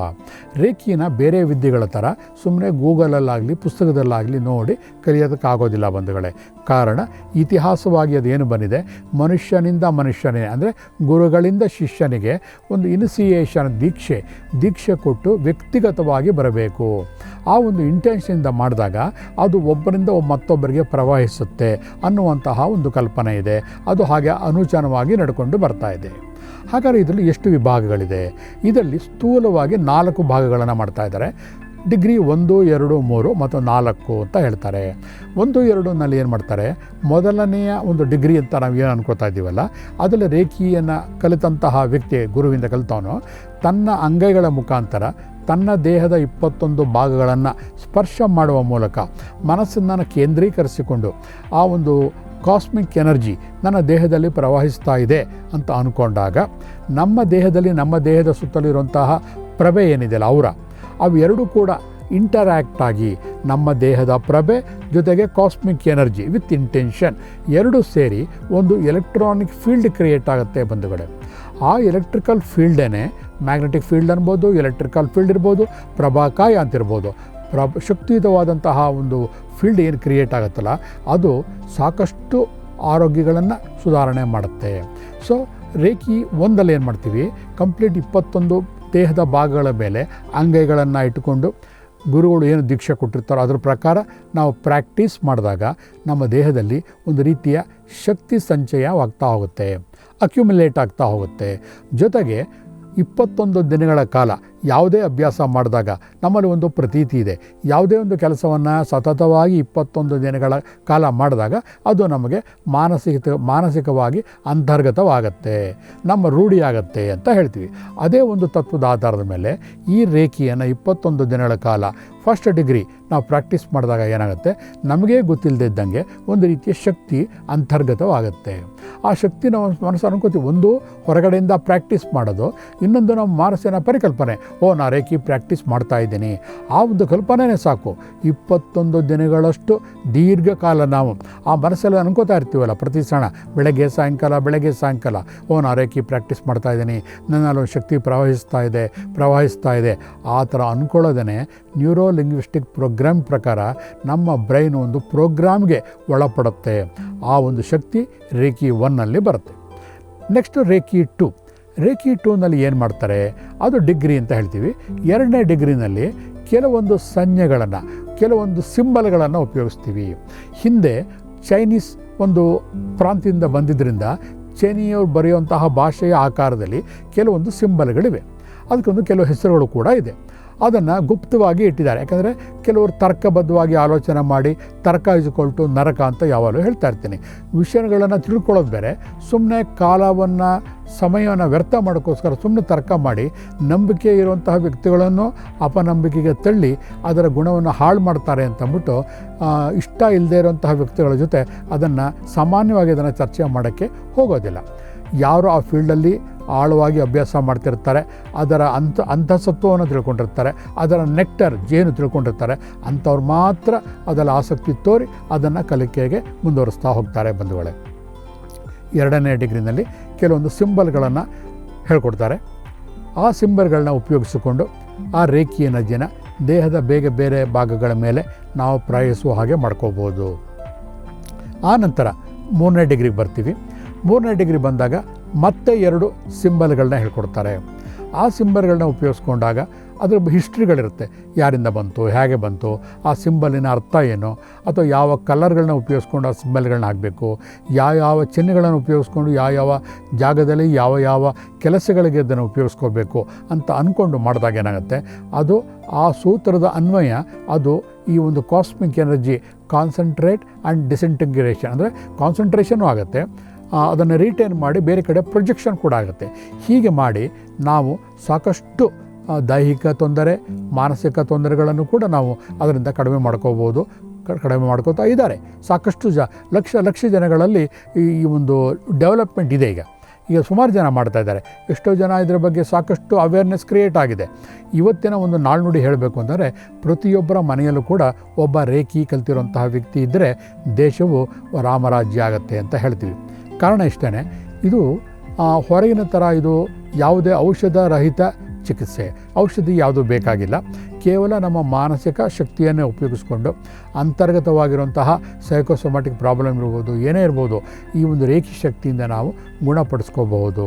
ರೇಖಿನ ಬೇರೆ ವಿದ್ಯೆಗಳ ಥರ ಸುಮ್ಮನೆ ಗೂಗಲಲ್ಲಾಗಲಿ, ಪುಸ್ತಕದಲ್ಲಾಗಲಿ ನೋಡಿ ಕಲಿಯೋದಕ್ಕಾಗೋದಿಲ್ಲ ಬಂಧುಗಳೇ. ಕಾರಣ ಇತಿಹಾಸವಾಗಿ ಅದೇನು ಬಂದಿದೆ? ಮನುಷ್ಯನಿಂದ ಮನುಷ್ಯನೇ, ಅಂದರೆ ಗುರುಗಳಿಂದ ಶಿಷ್ಯನಿಗೆ ಒಂದು ಇನಿಸಿಯೇಷನ್ ದೀಕ್ಷೆ ದೀಕ್ಷೆ ಕೊಟ್ಟು ವ್ಯಕ್ತಿಗತವಾಗಿ ಬರಬೇಕು. ಆ ಒಂದು ಇಂಟೆನ್ಷನಿಂದ ಮಾಡಿದಾಗ ಅದು ಒಬ್ಬರಿಂದ ಮತ್ತೊಬ್ಬರಿಗೆ ಪ್ರವಹಿಸುತ್ತೆ ಅನ್ನುವಂತಹ ಒಂದು ಕಲ್ಪನೆ ಇದೆ. ಅದು ಹಾಗೆ ಅನುಚಾನವಾಗಿ ನಡ್ಕೊಂಡು ಬರ್ತಾ ಇದೆ. ಹಾಗಾದರೆ ಇದರಲ್ಲಿ ಎಷ್ಟು ವಿಭಾಗಗಳಿದೆ? ಇದರಲ್ಲಿ ಸ್ಥೂಲವಾಗಿ ನಾಲ್ಕು ಭಾಗಗಳನ್ನು ಮಾಡ್ತಾ ಇದ್ದಾರೆ. ಡಿಗ್ರಿ ಒಂದು, ಎರಡು, ಮೂರು ಮತ್ತು ನಾಲ್ಕು ಅಂತ ಹೇಳ್ತಾರೆ. ಒಂದು ಎರಡನಲ್ಲಿ ಏನು ಮಾಡ್ತಾರೆ? ಮೊದಲನೆಯ ಒಂದು ಡಿಗ್ರಿ ಅಂತ ನಾವು ಏನು ಅನ್ಕೋತಾ ಇದ್ದೀವಲ್ಲ, ಅದರಲ್ಲಿ ರೇಖಿಯನ್ನು ಕಲಿತಂತಹ ವ್ಯಕ್ತಿ ಗುರುವಿಂದ ಕಲಿತವನು, ತನ್ನ ಅಂಗೈಗಳ ಮುಖಾಂತರ ತನ್ನ ದೇಹದ ಇಪ್ಪತ್ತೊಂದು ಭಾಗಗಳನ್ನು ಸ್ಪರ್ಶ ಮಾಡುವ ಮೂಲಕ ಮನಸ್ಸನ್ನು ಕೇಂದ್ರೀಕರಿಸಿಕೊಂಡು ಆ ಒಂದು ಕಾಸ್ಮಿಕ್ ಎನರ್ಜಿ ನನ್ನ ದೇಹದಲ್ಲಿ ಪ್ರವಹಿಸ್ತಾ ಇದೆ ಅಂತ ಅಂದ್ಕೊಂಡಾಗ ನಮ್ಮ ದೇಹದಲ್ಲಿ ನಮ್ಮ ದೇಹದ ಸುತ್ತಲಿರುವಂತಹ ಪ್ರಭೆ ಏನಿದೆಯಲ್ಲ, ಅವರ ಅವೆರಡೂ ಕೂಡ ಇಂಟರ್ಯಾಕ್ಟ್ ಆಗಿ ನಮ್ಮ ದೇಹದ ಪ್ರಭೆ ಜೊತೆಗೆ ಕಾಸ್ಮಿಕ್ ಎನರ್ಜಿ ವಿತ್ ಇಂಟೆನ್ಷನ್ ಎರಡೂ ಸೇರಿ ಒಂದು ಎಲೆಕ್ಟ್ರಾನಿಕ್ ಫೀಲ್ಡ್ ಕ್ರಿಯೇಟ್ ಆಗುತ್ತೆ ಬಂಧುಗಳೇ. ಆ ಎಲೆಕ್ಟ್ರಿಕಲ್ ಫೀಲ್ಡೇ ಮ್ಯಾಗ್ನೆಟಿಕ್ ಫೀಲ್ಡ್ ಅನ್ಬೋದು ಎಲೆಕ್ಟ್ರಿಕಲ್ ಫೀಲ್ಡ್ ಇರ್ಬೋದು, ಪ್ರಭಾಕಾಯ ಅಂತಿರ್ಬೋದು. ಪ್ರಭ ಶಕ್ತಿಯುತವಾದಂತಹ ಒಂದು ಫೀಲ್ಡ್ ಏನು ಕ್ರಿಯೇಟ್ ಆಗುತ್ತಲ್ಲ, ಅದು ಸಾಕಷ್ಟು ಆರೋಗ್ಯಗಳನ್ನು ಸುಧಾರಣೆ ಮಾಡುತ್ತೆ. ಸೊ ರೇಖಿ ಒಂದಲ್ಲಿ ಏನು ಮಾಡ್ತೀವಿ? ಕಂಪ್ಲೀಟ್ ಇಪ್ಪತ್ತೊಂದು ದೇಹದ ಭಾಗಗಳ ಮೇಲೆ ಅಂಗೈಗಳನ್ನು ಇಟ್ಟುಕೊಂಡು ಗುರುಗಳು ಏನು ದೀಕ್ಷೆ ಕೊಟ್ಟಿರ್ತಾರೋ ಅದರ ಪ್ರಕಾರ ನಾವು ಪ್ರಾಕ್ಟೀಸ್ ಮಾಡಿದಾಗ ನಮ್ಮ ದೇಹದಲ್ಲಿ ಒಂದು ರೀತಿಯ ಶಕ್ತಿ ಸಂಚಯವಾಗ್ತಾ ಹೋಗುತ್ತೆ ಅಕ್ಯುಮುಲೇಟ್ ಆಗ್ತಾ ಹೋಗುತ್ತೆ. ಜೊತೆಗೆ ಇಪ್ಪತ್ತೊಂದು ದಿನಗಳ ಕಾಲ ಯಾವುದೇ ಅಭ್ಯಾಸ ಮಾಡಿದಾಗ ನಮ್ಮಲ್ಲಿ ಒಂದು ಪ್ರತೀತಿ ಇದೆ. ಯಾವುದೇ ಒಂದು ಕೆಲಸವನ್ನು ಸತತವಾಗಿ ಇಪ್ಪತ್ತೊಂದು ದಿನಗಳ ಕಾಲ ಮಾಡಿದಾಗ ಅದು ನಮಗೆ ಮಾನಸಿಕ, ಮಾನಸಿಕವಾಗಿ ಅಂತರ್ಗತವಾಗತ್ತೆ. ನಮ್ಮ ರೂಢಿಯಾಗತ್ತೆ ಅಂತ ಹೇಳ್ತೀವಿ. ಅದೇ ಒಂದು ತತ್ವದ ಆಧಾರದ ಮೇಲೆ ಈ ರೇಖೆಯನ್ನು ಇಪ್ಪತ್ತೊಂದು ದಿನಗಳ ಕಾಲ ಫಸ್ಟ್ ಡಿಗ್ರಿ ನಾವು ಪ್ರಾಕ್ಟೀಸ್ ಮಾಡಿದಾಗ ಏನಾಗುತ್ತೆ? ನಮಗೇ ಗೊತ್ತಿಲ್ಲದಿದ್ದಂಗೆ ಒಂದು ರೀತಿಯ ಶಕ್ತಿ ಅಂತರ್ಗತವಾಗುತ್ತೆ. ಆ ಶಕ್ತಿ ನಾವು ಮನಸ್ಸು ಅನ್ಕೋತೀವಿ ಒಂದು ಹೊರಗಡೆಯಿಂದ ಪ್ರಾಕ್ಟೀಸ್ ಮಾಡೋದು, ಇನ್ನೊಂದು ನಮ್ಮ ಮನಸ್ಸಿನ ಪರಿಕಲ್ಪನೆ ಓ ನಾ ರೇಖಿ ಪ್ರಾಕ್ಟೀಸ್ ಮಾಡ್ತಾ ಇದ್ದೀನಿ. ಆ ಒಂದು ಕಲ್ಪನೆನೇ ಸಾಕು. ಇಪ್ಪತ್ತೊಂದು ದಿನಗಳಷ್ಟು ದೀರ್ಘಕಾಲ ನಾವು ಆ ಮನಸ್ಸಲ್ಲಿ ಅನ್ಕೋತಾ ಇರ್ತೀವಲ್ಲ ಪ್ರತಿ ಸಣ ಬೆಳಗ್ಗೆ ಸಾಯಂಕಾಲ ಬೆಳಗ್ಗೆ ಸಾಯಂಕಾಲ. ಓ ನಾ ರೇಖಿ ಪ್ರಾಕ್ಟೀಸ್ ಮಾಡ್ತಾ ಇದ್ದೀನಿ. ನನ್ನಲ್ಲಿ ಒಂದು ಶಕ್ತಿ ಪ್ರವಹಿಸ್ತಾ ಇದೆ ಪ್ರವಹಿಸ್ತಾ ಇದೆ. ಆ ಥರ ಅಂದ್ಕೊಳ್ಳೋದೇ ನ್ಯೂರೋ ಲಿಂಗ್ವಿಸ್ಟಿಕ್ ಪ್ರೋಗ್ರಾಮ್ ಪ್ರಕಾರ ನಮ್ಮ ಬ್ರೈನ್ ಒಂದು ಪ್ರೋಗ್ರಾಮ್ಗೆ ಒಳಪಡುತ್ತೆ. ಆ ಒಂದು ಶಕ್ತಿ ರೇಖಿ ಒನ್ನಲ್ಲಿ ಬರುತ್ತೆ. Next Reiki two. ರೇಖಿ ಟೂನಲ್ಲಿ ಏನು ಮಾಡ್ತಾರೆ? ಅದು ಡಿಗ್ರಿ ಅಂತ ಹೇಳ್ತೀವಿ. ಎರಡನೇ ಡಿಗ್ರಿನಲ್ಲಿ ಕೆಲವೊಂದು ಸಂಜ್ಞೆಗಳನ್ನು, ಕೆಲವೊಂದು ಸಿಂಬಲ್ಗಳನ್ನು ಉಪಯೋಗಿಸ್ತೀವಿ. ಹಿಂದೆ ಚೈನೀಸ್ ಒಂದು ಪ್ರಾಂತ್ಯದಿಂದ ಬಂದಿದ್ದರಿಂದ ಚೈನಿಯವರು ಬರೆಯುವಂತಹ ಭಾಷೆಯ ಆಕಾರದಲ್ಲಿ ಕೆಲವೊಂದು ಸಿಂಬಲ್ಗಳಿವೆ. ಅದಕ್ಕೊಂದು ಕೆಲವು ಹೆಸರುಗಳು ಕೂಡ ಇದೆ. ಅದನ್ನು ಗುಪ್ತವಾಗಿ ಇಟ್ಟಿದ್ದಾರೆ. ಯಾಕಂದರೆ ಕೆಲವರು ತರ್ಕಬದ್ಧವಾಗಿ ಆಲೋಚನೆ ಮಾಡಿ ತರ್ಕ ಇಸ್ಕೊಳ್ಟು ನರಕ ಅಂತ ಯಾವಾಗಲೂ ಹೇಳ್ತಾ ಇರ್ತೀನಿ. ವಿಷಯಗಳನ್ನು ತಿಳ್ಕೊಳ್ಳೋದು ಬೇರೆ. ಸುಮ್ಮನೆ ಕಾಲವನ್ನು, ಸಮಯವನ್ನು ವ್ಯರ್ಥ ಮಾಡೋಕ್ಕೋಸ್ಕರ ಸುಮ್ಮನೆ ತರ್ಕ ಮಾಡಿ ನಂಬಿಕೆ ಇರುವಂತಹ ವ್ಯಕ್ತಿಗಳನ್ನು ಅಪನಂಬಿಕೆಗೆ ತಳ್ಳಿ ಅದರ ಗುಣವನ್ನು ಹಾಳು ಮಾಡ್ತಾರೆ ಅಂತಂದ್ಬಿಟ್ಟು ಇಷ್ಟ ಇಲ್ಲದೆ ಇರುವಂತಹ ವ್ಯಕ್ತಿಗಳ ಜೊತೆ ಅದನ್ನು ಸಾಮಾನ್ಯವಾಗಿ ಅದನ್ನು ಚರ್ಚೆ ಮಾಡೋಕ್ಕೆ ಹೋಗೋದಿಲ್ಲ. ಯಾರು ಆ ಫೀಲ್ಡಲ್ಲಿ ಆಳವಾಗಿ ಅಭ್ಯಾಸ ಮಾಡ್ತಿರ್ತಾರೆ, ಅದರ ಅಂತ ಅಂತಸತ್ವವನ್ನು ತಿಳ್ಕೊಂಡಿರ್ತಾರೆ, ಅದರ ನೆಕ್ಟರ್ ಜೇನು ತಿಳ್ಕೊಂಡಿರ್ತಾರೆ, ಅಂಥವ್ರು ಮಾತ್ರ ಅದರಲ್ಲಿ ಆಸಕ್ತಿ ತೋರಿ ಅದನ್ನು ಕಲಿಕೆಗೆ ಮುಂದುವರಿಸ್ತಾ ಹೋಗ್ತಾರೆ ಬಂಧುಗಳೇ. ಎರಡನೇ ಡಿಗ್ರಿನಲ್ಲಿ ಕೆಲವೊಂದು ಸಿಂಬಲ್ಗಳನ್ನು ಹೇಳ್ಕೊಡ್ತಾರೆ. ಆ ಸಿಂಬಲ್ಗಳನ್ನ ಉಪಯೋಗಿಸಿಕೊಂಡು ಆ ರೇಖೀಯ ನದಿನ ದೇಹದ ಬೇಗ ಬೇರೆ ಭಾಗಗಳ ಮೇಲೆ ನಾವು ಪ್ರಯಾಣಿಸುವ ಹಾಗೆ ಮಾಡ್ಕೋಬೋದು. ಆ ನಂತರ ಮೂರನೇ ಡಿಗ್ರಿಗೆ ಬರ್ತೀವಿ. ಮೂರನೇ ಡಿಗ್ರಿ ಬಂದಾಗ ಮತ್ತೆ ಎರಡು ಸಿಂಬಲ್ಗಳನ್ನ ಹೇಳ್ಕೊಡ್ತಾರೆ. ಆ ಸಿಂಬಲ್ಗಳನ್ನ ಉಪಯೋಗಿಸ್ಕೊಂಡಾಗ ಅದ್ರ ಹಿಸ್ಟ್ರಿಗಳಿರುತ್ತೆ. ಯಾರಿಂದ ಬಂತು, ಹೇಗೆ ಬಂತು, ಆ ಸಿಂಬಲಿನ ಅರ್ಥ ಏನು, ಅಥವಾ ಯಾವ ಕಲರ್ಗಳನ್ನ ಉಪಯೋಗಿಸ್ಕೊಂಡು ಆ ಸಿಂಬಲ್ಗಳನ್ನ ಹಾಕಬೇಕು, ಯಾವ ಯಾವ ಚಿಹ್ನೆಗಳನ್ನು ಉಪಯೋಗಿಸ್ಕೊಂಡು ಯಾವ ಯಾವ ಜಾಗದಲ್ಲಿ ಯಾವ ಯಾವ ಕೆಲಸಗಳಿಗೆ ಅದನ್ನು ಉಪಯೋಗಿಸ್ಕೋಬೇಕು ಅಂತ ಅಂದ್ಕೊಂಡು ಮಾಡಿದಾಗ ಏನಾಗುತ್ತೆ, ಅದು ಆ ಸೂತ್ರದ ಅನ್ವಯ, ಅದು ಈ ಒಂದು cosmic energy concentrate and disintegration ಅಂದರೆ ಕಾನ್ಸಂಟ್ರೇಷನು ಆಗುತ್ತೆ. ಅದನ್ನು ರಿಟೈನ್ ಮಾಡಿ ಬೇರೆ ಕಡೆ ಪ್ರೊಜೆಕ್ಷನ್ ಕೂಡ ಆಗುತ್ತೆ. ಹೀಗೆ ಮಾಡಿ ನಾವು ಸಾಕಷ್ಟು ದೈಹಿಕ ತೊಂದರೆ, ಮಾನಸಿಕ ತೊಂದರೆಗಳನ್ನು ಕೂಡ ನಾವು ಅದರಿಂದ ಕಡಿಮೆ ಮಾಡ್ಕೋಬೋದು ಕಡಿಮೆ ಮಾಡ್ಕೋತಾ ಇದ್ದಾರೆ. ಸಾಕಷ್ಟು ಜ, ಲಕ್ಷ ಲಕ್ಷ ಜನಗಳಲ್ಲಿ ಈ ಒಂದು ಡೆವಲಪ್ಮೆಂಟ್ ಇದೆ ಈಗ. ಈಗ ಸುಮಾರು ಜನ ಮಾಡ್ತಾ ಇದ್ದಾರೆ. ಎಷ್ಟೋ ಜನ ಇದರ ಬಗ್ಗೆ ಸಾಕಷ್ಟು ಅವೇರ್ನೆಸ್ ಕ್ರಿಯೇಟ್ ಆಗಿದೆ. ಇವತ್ತಿನ ಒಂದು ನಾಳ್ನುಡಿ ಹೇಳಬೇಕು ಅಂದರೆ, ಪ್ರತಿಯೊಬ್ಬರ ಮನೆಯಲ್ಲೂ ಕೂಡ ಒಬ್ಬ ರೇಖಿ ಕಲ್ತಿರುವಂತಹ ವ್ಯಕ್ತಿ ಇದ್ದರೆ ದೇಶವು ರಾಮರಾಜ್ಯ ಆಗುತ್ತೆ ಅಂತ ಹೇಳ್ತೀವಿ. ಕಾರಣ ಇಷ್ಟೇ ಇದು ಹೊರಗಿನ ಥರ ಇದು ಯಾವುದೇ ಔಷಧ ರಹಿತ ಚಿಕಿತ್ಸೆ. ಔಷಧಿ ಯಾವುದು ಬೇಕಾಗಿಲ್ಲ. ಕೇವಲ ನಮ್ಮ ಮಾನಸಿಕ ಶಕ್ತಿಯನ್ನೇ ಉಪಯೋಗಿಸ್ಕೊಂಡು ಅಂತರ್ಗತವಾಗಿರುವಂತಹ ಸೈಕೋಸೊಮ್ಯಾಟಿಕ್ ಪ್ರಾಬ್ಲಮ್ ಇರ್ಬೋದು, ಏನೇ ಇರ್ಬೋದು, ಈ ಒಂದು ರೇಖಿ ಶಕ್ತಿಯಿಂದ ನಾವು ಗುಣಪಡಿಸ್ಕೋಬಹುದು.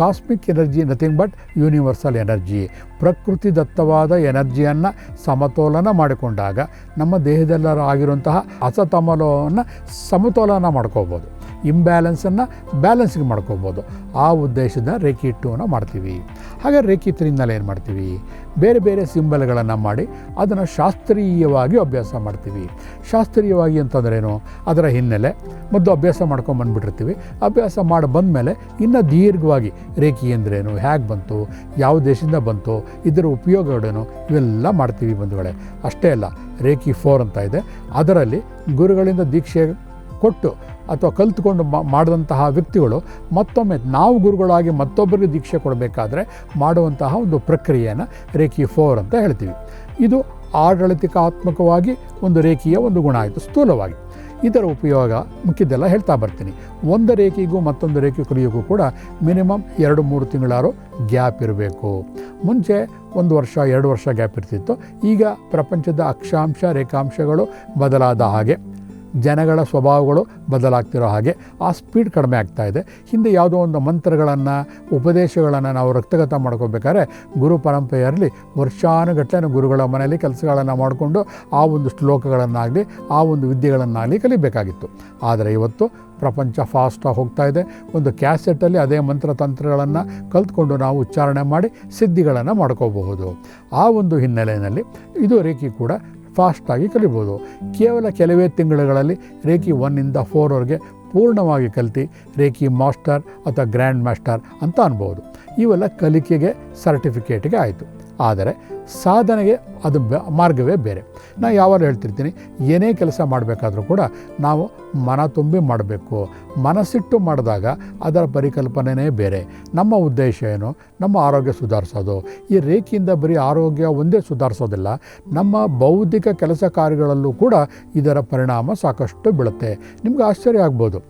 Cosmic energy nothing but universal energy. ಪ್ರಕೃತಿ ದತ್ತವಾದ ಎನರ್ಜಿಯನ್ನು ಸಮತೋಲನ ಮಾಡಿಕೊಂಡಾಗ ನಮ್ಮ ದೇಹದೆಲ್ಲರ ಆಗಿರುವಂತಹ ಅಸತಮಲವನ್ನು ಸಮತೋಲನ ಮಾಡ್ಕೋಬೋದು ಇಂಬ್ಯಾಲೆನ್ಸನ್ನು ಬ್ಯಾಲೆನ್ಸ್ಗೆ ಮಾಡ್ಕೋಬೋದು. ಆ ಉದ್ದೇಶದ ರೇಖಿ ಟೂನ ಮಾಡ್ತೀವಿ. ಹಾಗೆ ರೇಖಿ ತ್ರೀನಲ್ಲಿ ಏನು ಮಾಡ್ತೀವಿ? ಬೇರೆ ಬೇರೆ ಸಿಂಬಲ್ಗಳನ್ನು ಮಾಡಿ ಅದನ್ನು ಶಾಸ್ತ್ರೀಯವಾಗಿ ಅಭ್ಯಾಸ ಮಾಡ್ತೀವಿ. ಶಾಸ್ತ್ರೀಯವಾಗಿ ಅಂತಂದ್ರೇನು? ಅದರ ಹಿನ್ನೆಲೆ ಮೊದಲು ಅಭ್ಯಾಸ ಮಾಡ್ಕೊಂಡು ಬಂದುಬಿಟ್ಟಿರ್ತೀವಿ. ಅಭ್ಯಾಸ ಮಾಡಿ ಬಂದಮೇಲೆ ಇನ್ನು ದೀರ್ಘವಾಗಿ ರೇಖಿ ಅಂದ್ರೇನು ಹೇಗೆ ಬಂತು? ಯಾವ ದೇಶದಿಂದ ಬಂತು? ಇದರ ಉಪಯೋಗಗಳೇನು? ಇವೆಲ್ಲ ಮಾಡ್ತೀವಿ ಬಂಧುಗಳೇ. ಅಷ್ಟೇ ಅಲ್ಲ, ರೇಖಿ ಫೋರ್ ಅಂತ ಇದೆ. ಅದರಲ್ಲಿ ಗುರುಗಳಿಂದ ದೀಕ್ಷೆ ಕೊಟ್ಟು ಅಥವಾ ಕಲ್ತ್ಕೊಂಡು ಮಾಡಿದಂತಹ ವ್ಯಕ್ತಿಗಳು ಮತ್ತೊಮ್ಮೆ ನಾವು ಗುರುಗಳಾಗಿ ಮತ್ತೊಬ್ಬರಿಗೆ ದೀಕ್ಷೆ ಕೊಡಬೇಕಾದ್ರೆ ಮಾಡುವಂತಹ ಒಂದು ಪ್ರಕ್ರಿಯೆಯನ್ನು ರೇಖಿ ಫೋರ್ ಅಂತ ಹೇಳ್ತೀವಿ. ಇದು ಆಡಳಿತಾತ್ಮಕವಾಗಿ ಒಂದು ರೇಖೆಯ ಒಂದು ಗುಣ ಆಯಿತು, ಸ್ಥೂಲವಾಗಿ. ಇದರ ಉಪಯೋಗ ಮುಖ್ಯದೆಲ್ಲ ಹೇಳ್ತಾ ಬರ್ತೀನಿ. ಒಂದು ರೇಖೆಗೂ ಮತ್ತೊಂದು ರೇಖೆ ಕಲಿಯೋಕ್ಕೂ ಕೂಡ ಮಿನಿಮಮ್ ಎರಡು ಮೂರು ತಿಂಗಳಾರು ಗ್ಯಾಪ್ ಇರಬೇಕು. ಮುಂಚೆ ಒಂದು ವರ್ಷ, ಎರಡು ವರ್ಷ ಗ್ಯಾಪ್ ಇರ್ತಿತ್ತು. ಈಗ ಪ್ರಪಂಚದ ಅಕ್ಷಾಂಶ, ರೇಖಾಂಶಗಳು ಬದಲಾದ ಹಾಗೆ ಜನಗಳ ಸ್ವಭಾವಗಳು ಬದಲಾಗ್ತಿರೋ ಹಾಗೆ ಆ ಸ್ಪೀಡ್ ಕಡಿಮೆ ಆಗ್ತಾ ಇದೆ. ಹಿಂದೆ ಯಾವುದೋ ಒಂದು ಮಂತ್ರಗಳನ್ನು, ಉಪದೇಶಗಳನ್ನು ನಾವು ರಕ್ತಗತ ಮಾಡ್ಕೋಬೇಕಾದ್ರೆ ಗುರು ಪರಂಪರೆಯಲ್ಲಿ ವರ್ಷಾನುಗಟ್ಟಲೆ ಗುರುಗಳ ಮನೆಯಲ್ಲಿ ಕೆಲಸಗಳನ್ನು ಮಾಡಿಕೊಂಡು ಆ ಒಂದು ಶ್ಲೋಕಗಳನ್ನಾಗಲಿ, ಆ ಒಂದು ವಿದ್ಯೆಗಳನ್ನಾಗಲಿ ಕಲಿಬೇಕಾಗಿತ್ತು. ಆದರೆ ಇವತ್ತು ಪ್ರಪಂಚ ಫಾಸ್ಟಾಗಿ ಹೋಗ್ತಾ ಇದೆ. ಒಂದು ಕ್ಯಾಸೆಟಲ್ಲಿ ಅದೇ ಮಂತ್ರತಂತ್ರಗಳನ್ನು ಕಲ್ತ್ಕೊಂಡು ನಾವು ಉಚ್ಚಾರಣೆ ಮಾಡಿ ಸಿದ್ಧಿಗಳನ್ನು ಮಾಡ್ಕೋಬಹುದು. ಆ ಒಂದು ಹಿನ್ನೆಲೆಯಲ್ಲಿ ಇದು ರೇಖಿ ಕೂಡ ಫಾಸ್ಟಾಗಿ ಕಲಿಬೋದು. ಕೇವಲ ಕೆಲವೇ ತಿಂಗಳುಗಳಲ್ಲಿ ರೇಖಿ ಒನ್ನಿಂದ ಫೋರ್ವರೆಗೆ ಪೂರ್ಣವಾಗಿ ಕಲಿತು, ರೇಖಿ ಮಾಸ್ಟರ್ ಅಥವಾ ಗ್ರ್ಯಾಂಡ್ ಮಾಸ್ಟರ್ ಅಂತ ಅನ್ಬೋದು. ಇವೆಲ್ಲ ಕಲಿಕೆಗೆ, ಸರ್ಟಿಫಿಕೇಟ್ಗೆ ಆಯಿತು. ಆದರೆ ಸಾಧನೆಗೆ ಅದು ಮಾರ್ಗವೇ ಬೇರೆ. ನಾನು ಯಾವಾಗಲೂ ಹೇಳ್ತಿರ್ತೀನಿ, ಏನೇ ಕೆಲಸ ಮಾಡಬೇಕಾದ್ರೂ ಕೂಡ ನಾವು ಮನ ತುಂಬಿ ಮಾಡಬೇಕು. ಮನಸ್ಸಿಟ್ಟು ಮಾಡಿದಾಗ ಅದರ ಪರಿಕಲ್ಪನೆಯೇ ಬೇರೆ. ನಮ್ಮ ಉದ್ದೇಶ ಏನು? ನಮ್ಮ ಆರೋಗ್ಯ ಸುಧಾರಿಸೋದು. ಈ ರೇಖೆಯಿಂದ ಬರೀ ಆರೋಗ್ಯ ಒಂದೇ ಸುಧಾರಿಸೋದಿಲ್ಲ, ನಮ್ಮ ಬೌದ್ಧಿಕ ಕೆಲಸ ಕಾರ್ಯಗಳಲ್ಲೂ ಕೂಡ ಇದರ ಪರಿಣಾಮ ಸಾಕಷ್ಟು ಬೀಳುತ್ತೆ. ನಿಮ್ಗೆ ಆಶ್ಚರ್ಯ ಆಗ್ಬೋದು.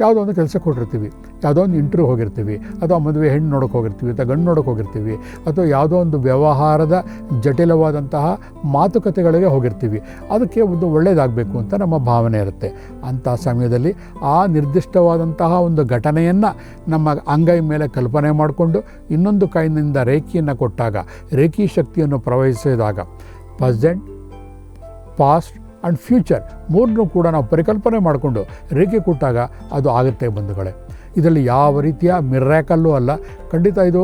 ಯಾವುದೋ ಒಂದು ಕೆಲಸ ಕೊಟ್ಟಿರ್ತೀವಿ ಯಾವುದೋ ಒಂದು ಇಂಟ್ರ್ಯೂ ಹೋಗಿರ್ತೀವಿ. ಅಥವಾ ಮದುವೆ ಹೆಣ್ಣು ನೋಡೋಕೆ ಹೋಗಿರ್ತೀವಿ ಅಥವಾ ಗಂಡು ನೋಡೋಕೆ ಹೋಗಿರ್ತೀವಿ. ಅಥವಾ ಯಾವುದೋ ಒಂದು ವ್ಯವಹಾರದ ಜಟಿಲವಾದಂತಹ ಮಾತುಕತೆಗಳಿಗೆ ಹೋಗಿರ್ತೀವಿ. ಅದಕ್ಕೆ ಒಂದು ಒಳ್ಳೆಯದಾಗಬೇಕು ಅಂತ ನಮ್ಮ ಭಾವನೆ ಇರುತ್ತೆ. ಅಂಥ ಸಮಯದಲ್ಲಿ ಆ ನಿರ್ದಿಷ್ಟವಾದಂತಹ ಒಂದು ಘಟನೆಯನ್ನು ನಮ್ಮ ಅಂಗೈ ಮೇಲೆ ಕಲ್ಪನೆ ಮಾಡಿಕೊಂಡು ಇನ್ನೊಂದು ಕೈನಿಂದ ರೇಖಿಯನ್ನು ಕೊಟ್ಟಾಗ, ರೇಖಿ ಶಕ್ತಿಯನ್ನು ಪ್ರವಹಿಸಿದಾಗ ಪ್ರೆಸೆಂಟ್ ಪಾಸ್ಟ್ ಆ್ಯಂಡ್ ಫ್ಯೂಚರ್ ಮೂರನ್ನೂ ಕೂಡ ನಾವು ಪರಿಕಲ್ಪನೆ ಮಾಡಿಕೊಂಡು ರೇಖೆ ಕೊಟ್ಟಾಗ ಅದು ಆಗುತ್ತೆ ಬಂಧುಗಳೇ. ಇದರಲ್ಲಿ ಯಾವ ರೀತಿಯ ಮಿರ್ಯಾಕಲ್ಲೂ ಅಲ್ಲ. ಖಂಡಿತ ಇದು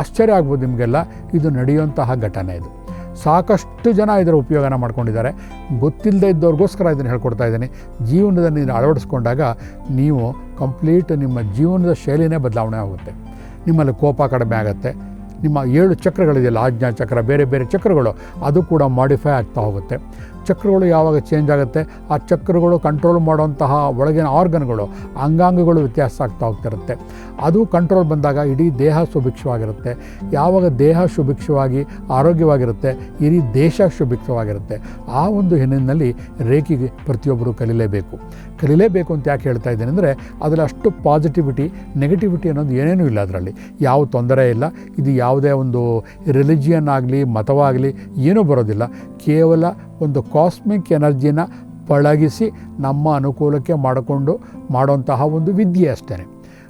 ಆಶ್ಚರ್ಯ ಆಗ್ಬೋದು ನಿಮಗೆಲ್ಲ. ಇದು ನಡೆಯುವಂತಹ ಘಟನೆ ಇದು. ಸಾಕಷ್ಟು ಜನ ಇದರ ಉಪಯೋಗನ ಮಾಡ್ಕೊಂಡಿದ್ದಾರೆ. ಗೊತ್ತಿಲ್ಲದೆ ಇದ್ದವ್ರಿಗೋಸ್ಕರ ಇದನ್ನು ಹೇಳ್ಕೊಡ್ತಾ ಇದ್ದೀನಿ. ಜೀವನದಲ್ಲಿ ಇದನ್ನು ಅಳವಡಿಸ್ಕೊಂಡಾಗ ನೀವು ಕಂಪ್ಲೀಟ್ ನಿಮ್ಮ ಜೀವನದ ಶೈಲಿನೇ ಬದಲಾವಣೆ ಆಗುತ್ತೆ. ನಿಮ್ಮಲ್ಲಿ ಕೋಪ ಕಡಿಮೆ ಆಗುತ್ತೆ. ನಿಮ್ಮ ಏಳು ಚಕ್ರಗಳಿದೆಯಲ್ಲ, ಆಜ್ಞಾ ಚಕ್ರ, ಬೇರೆ ಬೇರೆ ಚಕ್ರಗಳು, ಅದು ಕೂಡ ಮಾಡಿಫೈ ಆಗ್ತಾ ಹೋಗುತ್ತೆ. ಚಕ್ರಗಳು ಯಾವಾಗ ಚೇಂಜ್ ಆಗುತ್ತೆ? ಆ ಚಕ್ರಗಳು ಕಂಟ್ರೋಲ್ ಮಾಡುವಂತಹ ಒಳಗಿನ ಆರ್ಗನ್ಗಳು ಅಂಗಾಂಗಗಳು ವ್ಯತ್ಯಾಸ ಆಗ್ತಾ ಹೋಗ್ತಿರುತ್ತೆ. ಅದು ಕಂಟ್ರೋಲ್ ಬಂದಾಗ ಇಡೀ ದೇಹ ಸುಭಿಕ್ಷವಾಗಿರುತ್ತೆ. ಯಾವಾಗ ದೇಹ ಸುಭಿಕ್ಷವಾಗಿ, ಆರೋಗ್ಯವಾಗಿರುತ್ತೆ, ಇಡೀ ದೇಶ ಸುಭಿಕ್ಷವಾಗಿರುತ್ತೆ. ಆ ಒಂದು ಹಿನ್ನೆಲೆಯಲ್ಲಿ ರೇಖೆಗೆ ಪ್ರತಿಯೊಬ್ಬರು ಕಲಿಲೇಬೇಕು. ಕಲಿಲೇಬೇಕು ಅಂತ ಯಾಕೆ ಹೇಳ್ತಾ ಇದ್ದೇನೆ ಅಂದರೆ, ಅದರಲ್ಲಿ ಅಷ್ಟು ಪಾಸಿಟಿವಿಟಿ ನೆಗೆಟಿವಿಟಿ ಅನ್ನೋದು ಏನೇನೂ ಇಲ್ಲ ಅದರಲ್ಲಿ. ಯಾವ ತೊಂದರೆ ಇಲ್ಲ. ಇದು ಯಾವುದೇ ಒಂದು ರಿಲಿಜಿಯನ್ ಆಗಲಿ, ಮತವಾಗಲಿ, ಏನೂ ಬರೋದಿಲ್ಲ. ಕೇವಲ ಒಂದು ಕಾಸ್ಮಿಕ್ ಎನರ್ಜಿನ ಪಳಗಿಸಿ ನಮ್ಮ ಅನುಕೂಲಕ್ಕೆ ಮಾಡಿಕೊಂಡು ಮಾಡುವಂತಹ ಒಂದು ವಿದ್ಯೆ ಅಷ್ಟೇ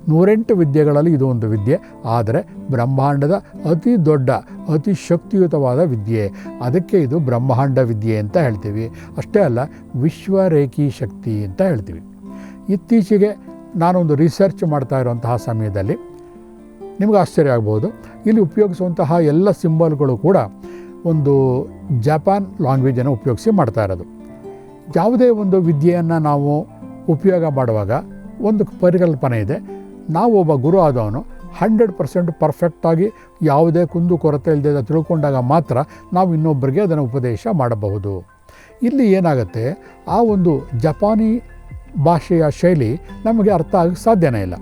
ನೂರೆಂಟು ವಿದ್ಯೆಗಳಲ್ಲಿ ಇದು ಒಂದು ವಿದ್ಯೆ, ಆದರೆ ಬ್ರಹ್ಮಾಂಡದ ಅತಿ ದೊಡ್ಡ, ಅತಿ ಶಕ್ತಿಯುತವಾದ ವಿದ್ಯೆ. ಅದಕ್ಕೆ ಇದು ಬ್ರಹ್ಮಾಂಡ ವಿದ್ಯೆ ಅಂತ ಹೇಳ್ತೀವಿ. ಅಷ್ಟೇ ಅಲ್ಲ, ವಿಶ್ವರೇಖಿ ಶಕ್ತಿ ಅಂತ ಹೇಳ್ತೀವಿ. ಇತ್ತೀಚೆಗೆ ನಾನೊಂದು ರಿಸರ್ಚ್ ಮಾಡ್ತಾ ಇರುವಂತಹ ಸಮಯದಲ್ಲಿ ನಿಮಗೆ ಆಶ್ಚರ್ಯ ಆಗ್ಬೋದು. ಇಲ್ಲಿ ಉಪಯೋಗಿಸುವಂತಹ ಎಲ್ಲ ಸಿಂಬಲ್ಗಳು ಕೂಡ ಒಂದು ಜಪಾನ್ ಲ್ಯಾಂಗ್ವೇಜನ್ನು ಉಪಯೋಗಿಸಿ ಮಾಡ್ತಾ ಇರೋದು. ಯಾವುದೇ ಒಂದು ವಿದ್ಯೆಯನ್ನು ನಾವು ಉಪಯೋಗ ಮಾಡುವಾಗ ಒಂದು ಪರಿಕಲ್ಪನೆ ಇದೆ. ನಾವು ಒಬ್ಬ ಗುರು ಆದವನು ಹಂಡ್ರೆಡ್ ಪರ್ಸೆಂಟ್ ಪರ್ಫೆಕ್ಟಾಗಿ ಯಾವುದೇ ಕುಂದು ಕೊರತೆ ಇಲ್ಲದೆ ತಿಳ್ಕೊಂಡಾಗ ಮಾತ್ರ ನಾವು ಇನ್ನೊಬ್ಬರಿಗೆ ಅದನ್ನು ಉಪದೇಶ ಮಾಡಬಹುದು. ಇಲ್ಲಿ ಏನಾಗುತ್ತೆ? ಆ ಒಂದು ಜಪಾನಿ ಭಾಷೆಯ ಶೈಲಿ ನಮಗೆ ಅರ್ಥ ಆಗ ಸಾಧ್ಯನೇ ಇಲ್ಲ.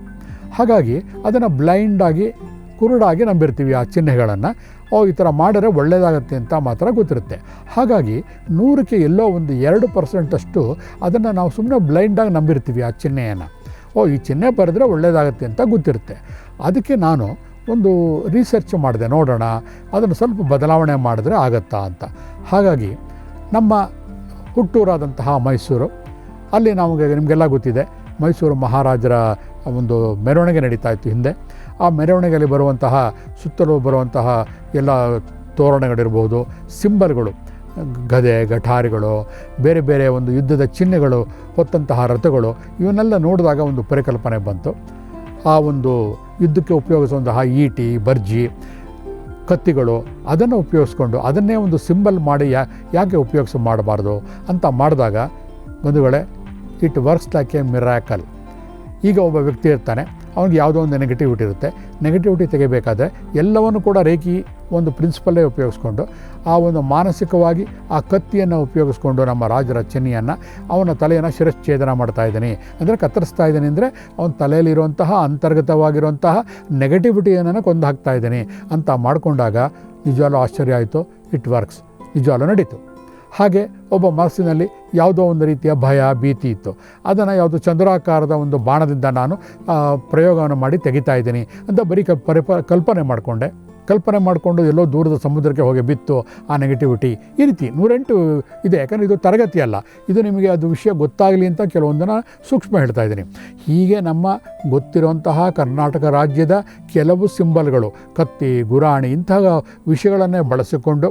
ಹಾಗಾಗಿ ಅದನ್ನು ಬ್ಲೈಂಡಾಗಿ ಕುರುಡಾಗಿ ನಂಬಿರ್ತೀವಿ ಆ ಚಿಹ್ನೆಗಳನ್ನು. ಓ, ಈ ಥರ ಮಾಡಿದ್ರೆ ಒಳ್ಳೆಯದಾಗತ್ತೆ ಅಂತ ಮಾತ್ರ ಗೊತ್ತಿರುತ್ತೆ. ಹಾಗಾಗಿ ನೂರಕ್ಕೆ ಎಲ್ಲೋ ಒಂದು ಎರಡು ಪರ್ಸೆಂಟಷ್ಟು ಅದನ್ನು ನಾವು ಸುಮ್ಮನೆ ಬ್ಲೈಂಡಾಗಿ ನಂಬಿರ್ತೀವಿ ಆ ಚಿಹ್ನೆಯನ್ನು. ಓ, ಈ ಚಿಹ್ನೆ ಬರೆದ್ರೆ ಒಳ್ಳೆಯದಾಗತ್ತೆ ಅಂತ ಗೊತ್ತಿರುತ್ತೆ. ಅದಕ್ಕೆ ನಾನು ಒಂದು ರಿಸರ್ಚ್ ಮಾಡಿದೆ, ನೋಡೋಣ, ಅದನ್ನು ಸ್ವಲ್ಪ ಬದಲಾವಣೆ ಮಾಡಿದ್ರೆ ಆಗತ್ತಾ ಅಂತ. ಹಾಗಾಗಿ ನಮ್ಮ ಹುಟ್ಟೂರಾದಂತಹ ಮೈಸೂರು, ಅಲ್ಲಿ ನಮಗೆ ನಿಮಗೆಲ್ಲ ಗೊತ್ತಿದೆ, ಮೈಸೂರು ಮಹಾರಾಜರ ಒಂದು ಮೆರವಣಿಗೆ ನಡೀತಾ ಇತ್ತು ಹಿಂದೆ. ಆ ಮೆರವಣಿಗೆಯಲ್ಲಿ ಬರುವಂತಹ, ಸುತ್ತಲೂ ಬರುವಂತಹ ಎಲ್ಲ ತೋರಣಗಳಿರ್ಬೋದು, ಸಿಂಬಲ್ಗಳು, ಗದೆ, ಗಠಾರಿಗಳು, ಬೇರೆ ಬೇರೆ ಒಂದು ಯುದ್ಧದ ಚಿಹ್ನೆಗಳು, ಹೊತ್ತಂತಹ ರಥಗಳು, ಇವನ್ನೆಲ್ಲ ನೋಡಿದಾಗ ಒಂದು ಪರಿಕಲ್ಪನೆ ಬಂತು. ಆ ಒಂದು ಯುದ್ಧಕ್ಕೆ ಉಪಯೋಗಿಸುವಂತಹ ಈಟಿ, ಬರ್ಜಿ, ಕತ್ತಿಗಳು, ಅದನ್ನು ಉಪಯೋಗಿಸ್ಕೊಂಡು ಅದನ್ನೇ ಒಂದು ಸಿಂಬಲ್ ಮಾಡಿ ಯಾ, ಯಾಕೆ ಉಪಯೋಗಿಸ ಮಾಡಬಾರ್ದು ಅಂತ ಮಾಡಿದಾಗ ಬಂಧುಗಳೇ, it works like a miracle ಈಗ ಒಬ್ಬ ವ್ಯಕ್ತಿ ಇರ್ತಾನೆ, ಅವ್ನಿಗೆ ಯಾವುದೋ ಒಂದು ನೆಗೆಟಿವಿಟಿ ಇರುತ್ತೆ. ನೆಗೆಟಿವಿಟಿ ತೆಗಿಬೇಕಾದ್ರೆ ಎಲ್ಲವನ್ನು ಕೂಡ ರೇಖಿ ಒಂದು ಪ್ರಿನ್ಸಿಪಲ್ಲೇ ಉಪಯೋಗಿಸ್ಕೊಂಡು, ಆ ಒಂದು ಮಾನಸಿಕವಾಗಿ ಆ ಕತ್ತಿಯನ್ನು ಉಪಯೋಗಿಸ್ಕೊಂಡು ನಮ್ಮ ರಾಜರ ಚೆನ್ನಿಯನ್ನು ಅವನ ತಲೆಯನ್ನು ಶಿರಶ್ಛೇದನ ಮಾಡ್ತಾ ಇದ್ದೀನಿ. ಅಂದರೆ ಕತ್ತರಿಸ್ತಾ ಇದ್ದೀನಿ ಅಂದರೆ ಅವನ ತಲೆಯಲ್ಲಿರುವಂತಹ, ಅಂತರ್ಗತವಾಗಿರುವಂತಹ ನೆಗೆಟಿವಿಟಿಯನ್ನು ಕೊಂದು ಹಾಕ್ತಾ ಇದ್ದೀನಿ. ಅಂತ ಮಾಡಿಕೊಂಡಾಗ ನಿಜವಾಗ್ಲೂ ಆಶ್ಚರ್ಯ ಆಯಿತು. ಇಟ್ ವರ್ಕ್ಸ್ ನಿಜವಾಗ್ಲೂ ನಡೀತು. ಹಾಗೆ ಒಬ್ಬ ಮನಸ್ಸಿನಲ್ಲಿ ಯಾವುದೋ ಒಂದು ರೀತಿಯ ಭಯ, ಭೀತಿ ಇತ್ತು. ಅದನ್ನು ಯಾವುದೋ ಚಂದ್ರಾಕಾರದ ಒಂದು ಬಾಣದಿಂದ ನಾನು ಪ್ರಯೋಗವನ್ನು ಮಾಡಿ ತೆಗಿತಾ ಇದ್ದೀನಿ ಅಂತ ಬರೀ ಕಲ್ಪನೆ ಮಾಡಿಕೊಂಡೆ. ಕಲ್ಪನೆ ಮಾಡಿಕೊಂಡು ಎಲ್ಲೋ ದೂರದ ಸಮುದ್ರಕ್ಕೆ ಹೋಗಿ ಬಿತ್ತು ಆ ನೆಗೆಟಿವಿಟಿ ಈ ರೀತಿ ನೂರೆಂಟು ಇದೆ. ಯಾಕಂದರೆ ಇದು ತರಗತಿ ಅಲ್ಲ. ಇದು ನಿಮಗೆ ಅದು ವಿಷಯ ಗೊತ್ತಾಗಲಿ ಅಂತ ಕೆಲವೊಂದನ್ನು ಸೂಕ್ಷ್ಮ ಹೇಳ್ತಾ ಇದ್ದೀನಿ. ಹೀಗೆ ನಮ್ಮ ಗೊತ್ತಿರುವಂತಹ ಕರ್ನಾಟಕ ರಾಜ್ಯದ ಕೆಲವು ಸಿಂಬಲ್ಗಳು, ಕತ್ತಿ, ಗುರಾಣಿ ಇಂತಹ ವಿಷಯಗಳನ್ನೇ ಬಳಸಿಕೊಂಡು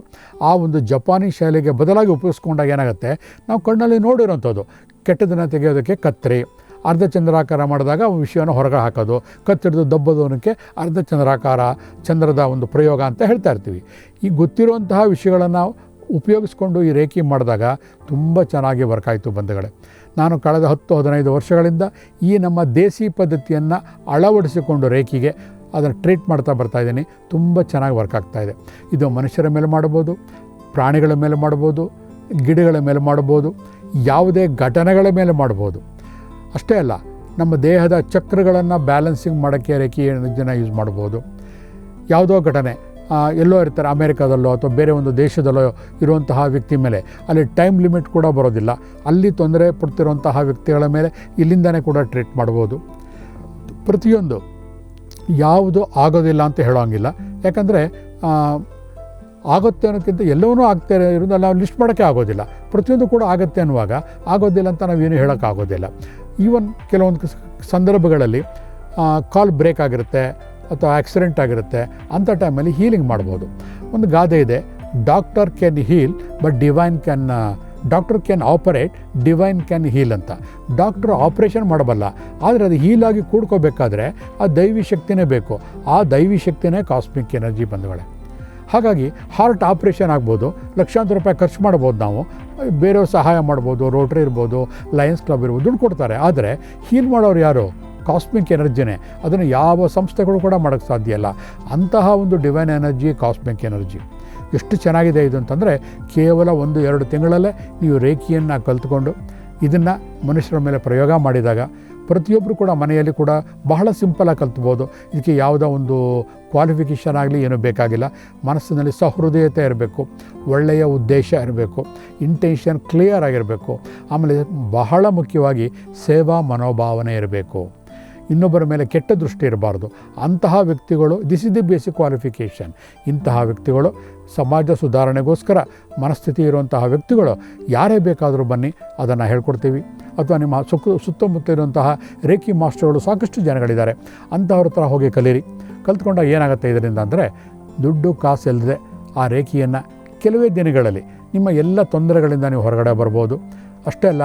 ಆ ಒಂದು ಜಪಾನಿ ಶೈಲಿಗೆ ಬದಲಾಗಿ ಉಪಯೋಗಿಸ್ಕೊಂಡಾಗ ಏನಾಗುತ್ತೆ? ನಾವು ಕಣ್ಣಲ್ಲಿ ನೋಡಿರೋಂಥದ್ದು ಕೆಟ್ಟದನ್ನು ತೆಗೆಯೋದಕ್ಕೆ ಕತ್ತರಿ ಅರ್ಧ ಚಂದ್ರಾಕಾರ ಮಾಡಿದಾಗ ವಿಷಯವನ್ನು ಹೊರಗೆ ಹಾಕೋದು, ಕತ್ತಿಡಿದು ದಬ್ಬದವನಕ್ಕೆ ಅರ್ಧ ಚಂದ್ರಾಕಾರ ಚಂದ್ರದ ಒಂದು ಪ್ರಯೋಗ ಅಂತ ಹೇಳ್ತಾ ಇರ್ತೀವಿ. ಈ ಗೊತ್ತಿರುವಂತಹ ವಿಷಯಗಳನ್ನು ಉಪಯೋಗಿಸ್ಕೊಂಡು ಈ ರೇಖೆ ಮಾಡಿದಾಗ ತುಂಬ ಚೆನ್ನಾಗಿ ವರ್ಕ್ ಆಯಿತು ಬಂಧುಗಳೇ. ನಾನು ಕಳೆದ ಹತ್ತು, ಹದಿನೈದು ವರ್ಷಗಳಿಂದ ಈ ನಮ್ಮ ದೇಸಿ ಪದ್ಧತಿಯನ್ನು ಅಳವಡಿಸಿಕೊಂಡು ರೇಖೆಗೆ ಅದನ್ನು ಟ್ರೀಟ್ ಮಾಡ್ತಾ ಬರ್ತಾ ಇದ್ದೀನಿ. ತುಂಬ ಚೆನ್ನಾಗಿ ವರ್ಕ್ ಆಗ್ತಾ ಇದೆ. ಇದು ಮನುಷ್ಯರ ಮೇಲೆ ಮಾಡ್ಬೋದು, ಪ್ರಾಣಿಗಳ ಮೇಲೆ ಮಾಡ್ಬೋದು, ಗಿಡಗಳ ಮೇಲೆ ಮಾಡ್ಬೋದು, ಯಾವುದೇ ಘಟನೆಗಳ ಮೇಲೆ ಮಾಡ್ಬೋದು. ಅಷ್ಟೇ ಅಲ್ಲ, ನಮ್ಮ ದೇಹದ ಚಕ್ರಗಳನ್ನು ಬ್ಯಾಲೆನ್ಸಿಂಗ್ ಮಾಡೋಕ್ಕೆ ರೇಖಿ ಜನ ಯೂಸ್ ಮಾಡ್ಬೋದು. ಯಾವುದೋ ಘಟನೆ ಎಲ್ಲೋ ಇರ್ತಾರೆ, ಅಮೇರಿಕಾದಲ್ಲೋ ಅಥವಾ ಬೇರೆ ಒಂದು ದೇಶದಲ್ಲೋ ಇರುವಂತಹ ವ್ಯಕ್ತಿ ಮೇಲೆ. ಅಲ್ಲಿ ಟೈಮ್ ಲಿಮಿಟ್ ಕೂಡ ಬರೋದಿಲ್ಲ. ಅಲ್ಲಿ ತೊಂದರೆ ಪಡ್ತಿರುವಂತಹ ವ್ಯಕ್ತಿಗಳ ಮೇಲೆ ಇಲ್ಲಿಂದನೇ ಕೂಡ ಟ್ರೀಟ್ ಮಾಡ್ಬೋದು. ಪ್ರತಿಯೊಂದು ಯಾವುದು ಆಗೋದಿಲ್ಲ ಅಂತ ಹೇಳೋಂಗಿಲ್ಲ. ಯಾಕಂದರೆ ಆಗುತ್ತೆ ಅನ್ನೋಕ್ಕಿಂತ ಎಲ್ಲವೂ ಆಗ್ತಾ ಇರೋದು ನಾವು ಲಿಸ್ಟ್ ಮಾಡೋಕ್ಕೆ ಆಗೋದಿಲ್ಲ. ಪ್ರತಿಯೊಂದು ಕೂಡ ಆಗುತ್ತೆ ಅನ್ನುವಾಗ, ಆಗೋದಿಲ್ಲ ಅಂತ ನಾವೇನು ಹೇಳೋಕ್ಕಾಗೋದಿಲ್ಲ. ಈವನ್ ಕೆಲವೊಂದು ಸಂದರ್ಭಗಳಲ್ಲಿ ಕಾಲ್ ಬ್ರೇಕ್ ಆಗಿರುತ್ತೆ, ಅಥವಾ ಆಕ್ಸಿಡೆಂಟ್ ಆಗಿರುತ್ತೆ, ಅಂಥ ಟೈಮಲ್ಲಿ ಹೀಲಿಂಗ್ ಮಾಡ್ಬೋದು. ಒಂದು ಗಾದೆ ಇದೆ, doctor can heal, but divine can doctor can operate, divine can heal ಅಂತ. ಡಾಕ್ಟರ್ ಆಪ್ರೇಷನ್ ಮಾಡಬಲ್ಲ, ಆದರೆ ಅದು ಹೀಲಾಗಿ ಕೂಡ್ಕೋಬೇಕಾದ್ರೆ ಆ ದೈವಿ ಶಕ್ತಿನೇ ಬೇಕು. ಆ ದೈವಿ ಶಕ್ತಿನೇ ಕಾಸ್ಮಿಕ್ ಎನರ್ಜಿ ಬಂದವಳೆ ಹಾಗಾಗಿ ಹಾರ್ಟ್ ಆಪ್ರೇಷನ್ ಆಗ್ಬೋದು, ಲಕ್ಷಾಂತರ ರೂಪಾಯಿ ಖರ್ಚು ಮಾಡ್ಬೋದು ನಾವು ಬೇರೆಯವ್ರ ಸಹಾಯ ಮಾಡ್ಬೋದು, ರೋಟ್ರಿ ಇರ್ಬೋದು, ಲಯನ್ಸ್ ಕ್ಲಬ್ ಇರ್ಬೋದು, ದುಡ್ಡು ಕೊಡ್ತಾರೆ. ಆದರೆ ಹೀಲ್ ಮಾಡೋರು ಯಾರು? ಕಾಸ್ಮಿಕ್ ಎನರ್ಜಿನೇ. ಅದನ್ನು ಯಾವ ಸಂಸ್ಥೆಗಳು ಕೂಡ ಮಾಡೋಕ್ಕೆ ಸಾಧ್ಯ ಇಲ್ಲ. ಅಂತಹ ಒಂದು ಡಿವೈನ್ ಎನರ್ಜಿ, ಕಾಸ್ಮಿಕ್ ಎನರ್ಜಿ. ಎಷ್ಟು ಚೆನ್ನಾಗಿದೆ ಇದು ಅಂತಂದರೆ, ಕೇವಲ ಒಂದು ಎರಡು ತಿಂಗಳಲ್ಲೇ ನೀವು ರೇಖಿಯನ್ನು ಕಲ್ತ್ಕೊಂಡು ಇದನ್ನು ಮನುಷ್ಯರ ಮೇಲೆ ಪ್ರಯೋಗ ಮಾಡಿದಾಗ ಪ್ರತಿಯೊಬ್ಬರು ಕೂಡ ಮನೆಯಲ್ಲಿ ಕೂಡ ಬಹಳ ಸಿಂಪಲಾಗಿ ಕಲ್ತ್ಬೋದು. ಇದಕ್ಕೆ ಯಾವುದೋ ಒಂದು ಕ್ವಾಲಿಫಿಕೇಷನ್ ಆಗಲಿ ಏನೂ ಬೇಕಾಗಿಲ್ಲ. ಮನಸ್ಸಿನಲ್ಲಿ ಸಹೃದಯತೆ ಇರಬೇಕು. ಒಳ್ಳೆಯ ಉದ್ದೇಶ ಇರಬೇಕು. ಇಂಟೆನ್ಷನ್ ಕ್ಲಿಯರ್ ಆಗಿರಬೇಕು. ಆಮೇಲೆ ಬಹಳ ಮುಖ್ಯವಾಗಿ ಸೇವಾ ಮನೋಭಾವನೆ ಇರಬೇಕು. ಇನ್ನೊಬ್ಬರ ಮೇಲೆ ಕೆಟ್ಟ ದೃಷ್ಟಿ ಇರಬಾರ್ದು. ಅಂತಹ ವ್ಯಕ್ತಿಗಳು this is the basic qualification ಇಂತಹ ವ್ಯಕ್ತಿಗಳು, ಸಮಾಜ ಸುಧಾರಣೆಗೋಸ್ಕರ ಮನಸ್ಥಿತಿ ಇರುವಂತಹ ವ್ಯಕ್ತಿಗಳು, ಯಾರೇ ಬೇಕಾದರೂ ಬನ್ನಿ, ಅದನ್ನು ಹೇಳ್ಕೊಡ್ತೀವಿ. ಅಥವಾ ನಿಮ್ಮ ಸುತ್ತ ಸುತ್ತಮುತ್ತ ಇರುವಂತಹ ರೇಖಿ ಮಾಸ್ಟರ್ಗಳು ಸಾಕಷ್ಟು ಜನಗಳಿದ್ದಾರೆ. ಅಂಥವ್ರ ಹತ್ರ ಹೋಗಿ ಕಲೀರಿ. ಕಲ್ತ್ಕೊಂಡಾಗ ಏನಾಗುತ್ತೆ ಇದರಿಂದ ಅಂದರೆ, ದುಡ್ಡು ಕಾಸು ಇಲ್ಲದೆ ಆ ರೇಖಿಯನ್ನು ಕೆಲವೇ ದಿನಗಳಲ್ಲಿ, ನಿಮ್ಮ ಎಲ್ಲ ತೊಂದರೆಗಳಿಂದ ನೀವು ಹೊರಗಡೆ ಬರ್ಬೋದು. ಅಷ್ಟೇ ಅಲ್ಲ,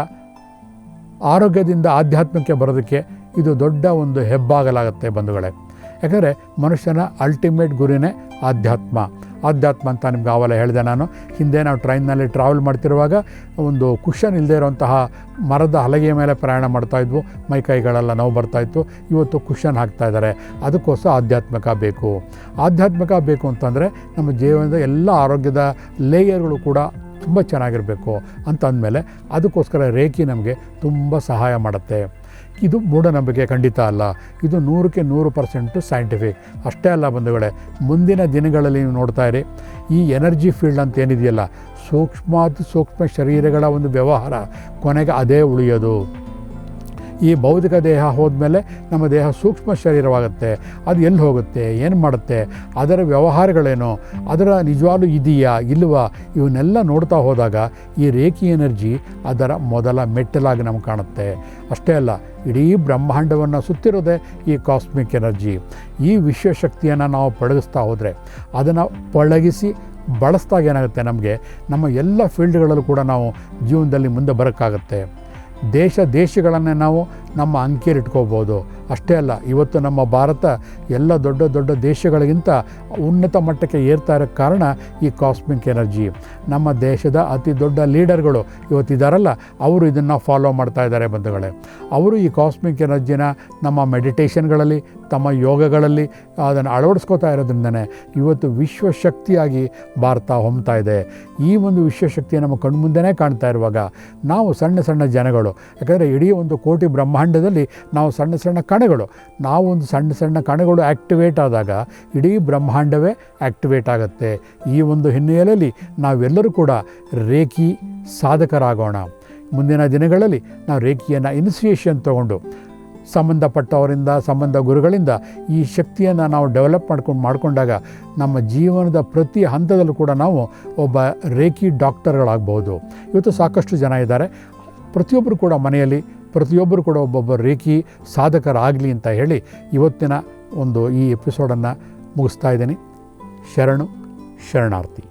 ಆರೋಗ್ಯದಿಂದ ಆಧ್ಯಾತ್ಮಕ್ಕೆ ಬರೋದಕ್ಕೆ ಇದು ದೊಡ್ಡ ಒಂದು ಹೆಬ್ಬಾಗಲಾಗುತ್ತೆ ಬಂಧುಗಳೇ. ಯಾಕಂದರೆ ಮನುಷ್ಯನ ಅಲ್ಟಿಮೇಟ್ ಗುರಿನೇ ಆಧ್ಯಾತ್ಮ. ಆಧ್ಯಾತ್ಮ ಅಂತ ನಿಮ್ಗೆ ಆವಲ್ಲ ಹೇಳಿದೆ ನಾನು. ಹಿಂದೆ ನಾವು ಟ್ರೈನ್ನಲ್ಲಿ ಟ್ರಾವೆಲ್ ಮಾಡ್ತಿರುವಾಗ ಒಂದು ಕುಷನ್ ಇಲ್ಲದೆ ಇರುವಂತಹ ಮರದ ಹಲಗೆಯ ಮೇಲೆ ಪ್ರಯಾಣ ಮಾಡ್ತಾಯಿದ್ವು ಮೈ ಕೈಗಳೆಲ್ಲ ನೋವು ಬರ್ತಾಯಿತ್ತು ಇವತ್ತು ಕುಷನ್ ಹಾಕ್ತಾ ಇದ್ದಾರೆ. ಅದಕ್ಕೋಸ್ಕರ ಆಧ್ಯಾತ್ಮಿಕ ಬೇಕು. ಆಧ್ಯಾತ್ಮಿಕ ಬೇಕು ಅಂತಂದರೆ ನಮ್ಮ ಜೀವನದ ಎಲ್ಲ ಆರೋಗ್ಯದ ಲೇಯರ್ಗಳು ಕೂಡ ತುಂಬ ಚೆನ್ನಾಗಿರಬೇಕು. ಅಂತ ಅಂದಮೇಲೆ ಅದಕ್ಕೋಸ್ಕರ ರೇಖಿ ನಮಗೆ ತುಂಬ ಸಹಾಯ ಮಾಡುತ್ತೆ. ಇದು ಮೂಢನಂಬಿಕೆ ಖಂಡಿತ ಅಲ್ಲ. ಇದು ನೂರಕ್ಕೆ ನೂರು ಪರ್ಸೆಂಟು ಸೈಂಟಿಫಿಕ್ ಅಷ್ಟೇ ಅಲ್ಲ ಬಂಧುಗಳೇ, ಮುಂದಿನ ದಿನಗಳಲ್ಲಿ ನೀವು ನೋಡ್ತಾ ಇರಿ. ಈ ಎನರ್ಜಿ ಫೀಲ್ಡ್ ಅಂತ ಏನಿದೆಯಲ್ಲ ಸೂಕ್ಷ್ಮ ಸೂಕ್ಷ್ಮ ಶರೀರಗಳ ಒಂದು ವ್ಯವಹಾರ, ಕೊನೆಗೆ ಅದೇ ಉಳಿಯೋದು. ಈ ಭೌತಿಕ ದೇಹ ಹೋದ್ಮೇಲೆ ನಮ್ಮ ದೇಹ ಸೂಕ್ಷ್ಮ ಶರೀರವಾಗುತ್ತೆ. ಅದು ಎಲ್ಲಿ ಹೋಗುತ್ತೆ, ಏನು ಮಾಡುತ್ತೆ, ಅದರ ವ್ಯವಹಾರಗಳೇನು, ಅದರ ನಿಜವಾಗ್ಲೂ ಇದೆಯಾ, ಇಲ್ವಾ, ಇವನ್ನೆಲ್ಲ ನೋಡ್ತಾ ಹೋದಾಗ ಈ ರೇಖಿ ಎನರ್ಜಿ ಅದರ ಮೊದಲ ಮೆಟ್ಟಲಾಗಿ ನಮ್ಗೆ ಕಾಣುತ್ತೆ. ಅಷ್ಟೇ ಅಲ್ಲ, ಇಡೀ ಬ್ರಹ್ಮಾಂಡವನ್ನು ಸುತ್ತಿರೋದೇ ಈ ಕಾಸ್ಮಿಕ್ ಎನರ್ಜಿ. ಈ ವಿಶ್ವಶಕ್ತಿಯನ್ನು ನಾವು ಪಳಗಿಸ್ತಾ ಹೋದರೆ ಅದನ್ನು ಪಳಗಿಸಿ ಬಳಸಿದಾಗ ಏನಾಗುತ್ತೆ ನಮಗೆ, ನಮ್ಮ ಎಲ್ಲ ಫೀಲ್ಡ್ಗಳಲ್ಲೂ ಕೂಡ ನಾವು ಜೀವನದಲ್ಲಿ ಮುಂದೆ ಬರೋಕ್ಕಾಗತ್ತೆ. ದೇಶ ದೇಶಗಳನ್ನು ನಾವು ನಮ್ಮ ಅಂಕೆಯಲ್ಲಿ ಇಟ್ಕೋಬೋದು ಅಷ್ಟೇ ಅಲ್ಲ, ಇವತ್ತು ನಮ್ಮ ಭಾರತ ಎಲ್ಲ ದೊಡ್ಡ ದೊಡ್ಡ ದೇಶಗಳಿಗಿಂತ ಉನ್ನತ ಮಟ್ಟಕ್ಕೆ ಏರ್ತಾ ಇರೋ ಕಾರಣ ಈ ಕಾಸ್ಮಿಕ್ ಎನರ್ಜಿ ನಮ್ಮ ದೇಶದ ಅತಿ ದೊಡ್ಡ ಲೀಡರ್ಗಳು ಇವತ್ತಿದ್ದಾರಲ್ಲ ಅವರು ಇದನ್ನು ಫಾಲೋ ಮಾಡ್ತಾ ಇದ್ದಾರೆ ಬಂಧುಗಳೇ. ಅವರು ಈ ಕಾಸ್ಮಿಕ್ ಎನರ್ಜಿನ ನಮ್ಮ ಮೆಡಿಟೇಷನ್ಗಳಲ್ಲಿ ತಮ್ಮ ಯೋಗಗಳಲ್ಲಿ ಅದನ್ನು ಅಳವಡಿಸ್ಕೋತಾ ಇರೋದ್ರಿಂದನೇ ಇವತ್ತು ವಿಶ್ವಶಕ್ತಿಯಾಗಿ ಭಾರತ ಹೊಮ್ತಾ ಇದೆ. ಈ ಒಂದು ವಿಶ್ವಶಕ್ತಿ ನಮ್ಮ ಕಣ್ಮುಂದೆನೇ ಕಾಣ್ತಾ ಇರುವಾಗ ನಾವು ಸಣ್ಣ ಸಣ್ಣ ಜನಗಳು, ಯಾಕಂದರೆ ಇಡೀ ಒಂದು ಕೋಟಿ ಬ್ರಹ್ಮಾಂಡದಲ್ಲಿ ನಾವು ಸಣ್ಣ ಸಣ್ಣ ಕಣಗಳು. ನಾವು ಒಂದು ಸಣ್ಣ ಸಣ್ಣ ಕಣಗಳು ಆ್ಯಕ್ಟಿವೇಟ್ ಆದಾಗ ಇಡೀ ಬ್ರಹ್ಮಾಂಡವೇ ಆ್ಯಕ್ಟಿವೇಟ್ ಆಗುತ್ತೆ. ಈ ಒಂದು ಹಿನ್ನೆಲೆಯಲ್ಲಿ ನಾವೆಲ್ಲರೂ ಕೂಡ ರೇಖಿ ಸಾಧಕರಾಗೋಣ. ಮುಂದಿನ ದಿನಗಳಲ್ಲಿ ನಾವು ರೇಖಿಯನ್ನು ಇನಿಸಿಯೇಷನ್ ತಗೊಂಡು ಸಂಬಂಧಪಟ್ಟವರಿಂದ, ಸಂಬಂಧ ಗುರುಗಳಿಂದ ಈ ಶಕ್ತಿಯನ್ನು ನಾವು ಡೆವಲಪ್ ಮಾಡ್ಕೊಂಡು, ಮಾಡಿಕೊಂಡಾಗ ನಮ್ಮ ಜೀವನದ ಪ್ರತಿ ಹಂತದಲ್ಲೂ ಕೂಡ ನಾವು ಒಬ್ಬ ರೇಖಿ ಡಾಕ್ಟರ್ಗಳಾಗ್ಬೋದು ಇವತ್ತು ಸಾಕಷ್ಟು ಜನ ಇದ್ದಾರೆ. ಪ್ರತಿಯೊಬ್ಬರು ಕೂಡ ಮನೆಯಲ್ಲಿ ಪ್ರತಿಯೊಬ್ಬರು ಕೂಡ ಒಬ್ಬೊಬ್ಬ ರೇಖಿ ಸಾಧಕರಾಗಲಿ ಅಂತ ಹೇಳಿ ಇವತ್ತಿನ ಒಂದು ಈ ಎಪಿಸೋಡನ್ನು ಮುಗಿಸ್ತಾ ಇದ್ದೀನಿ. ಶರಣು, ಶರಣಾರ್ಥಿ.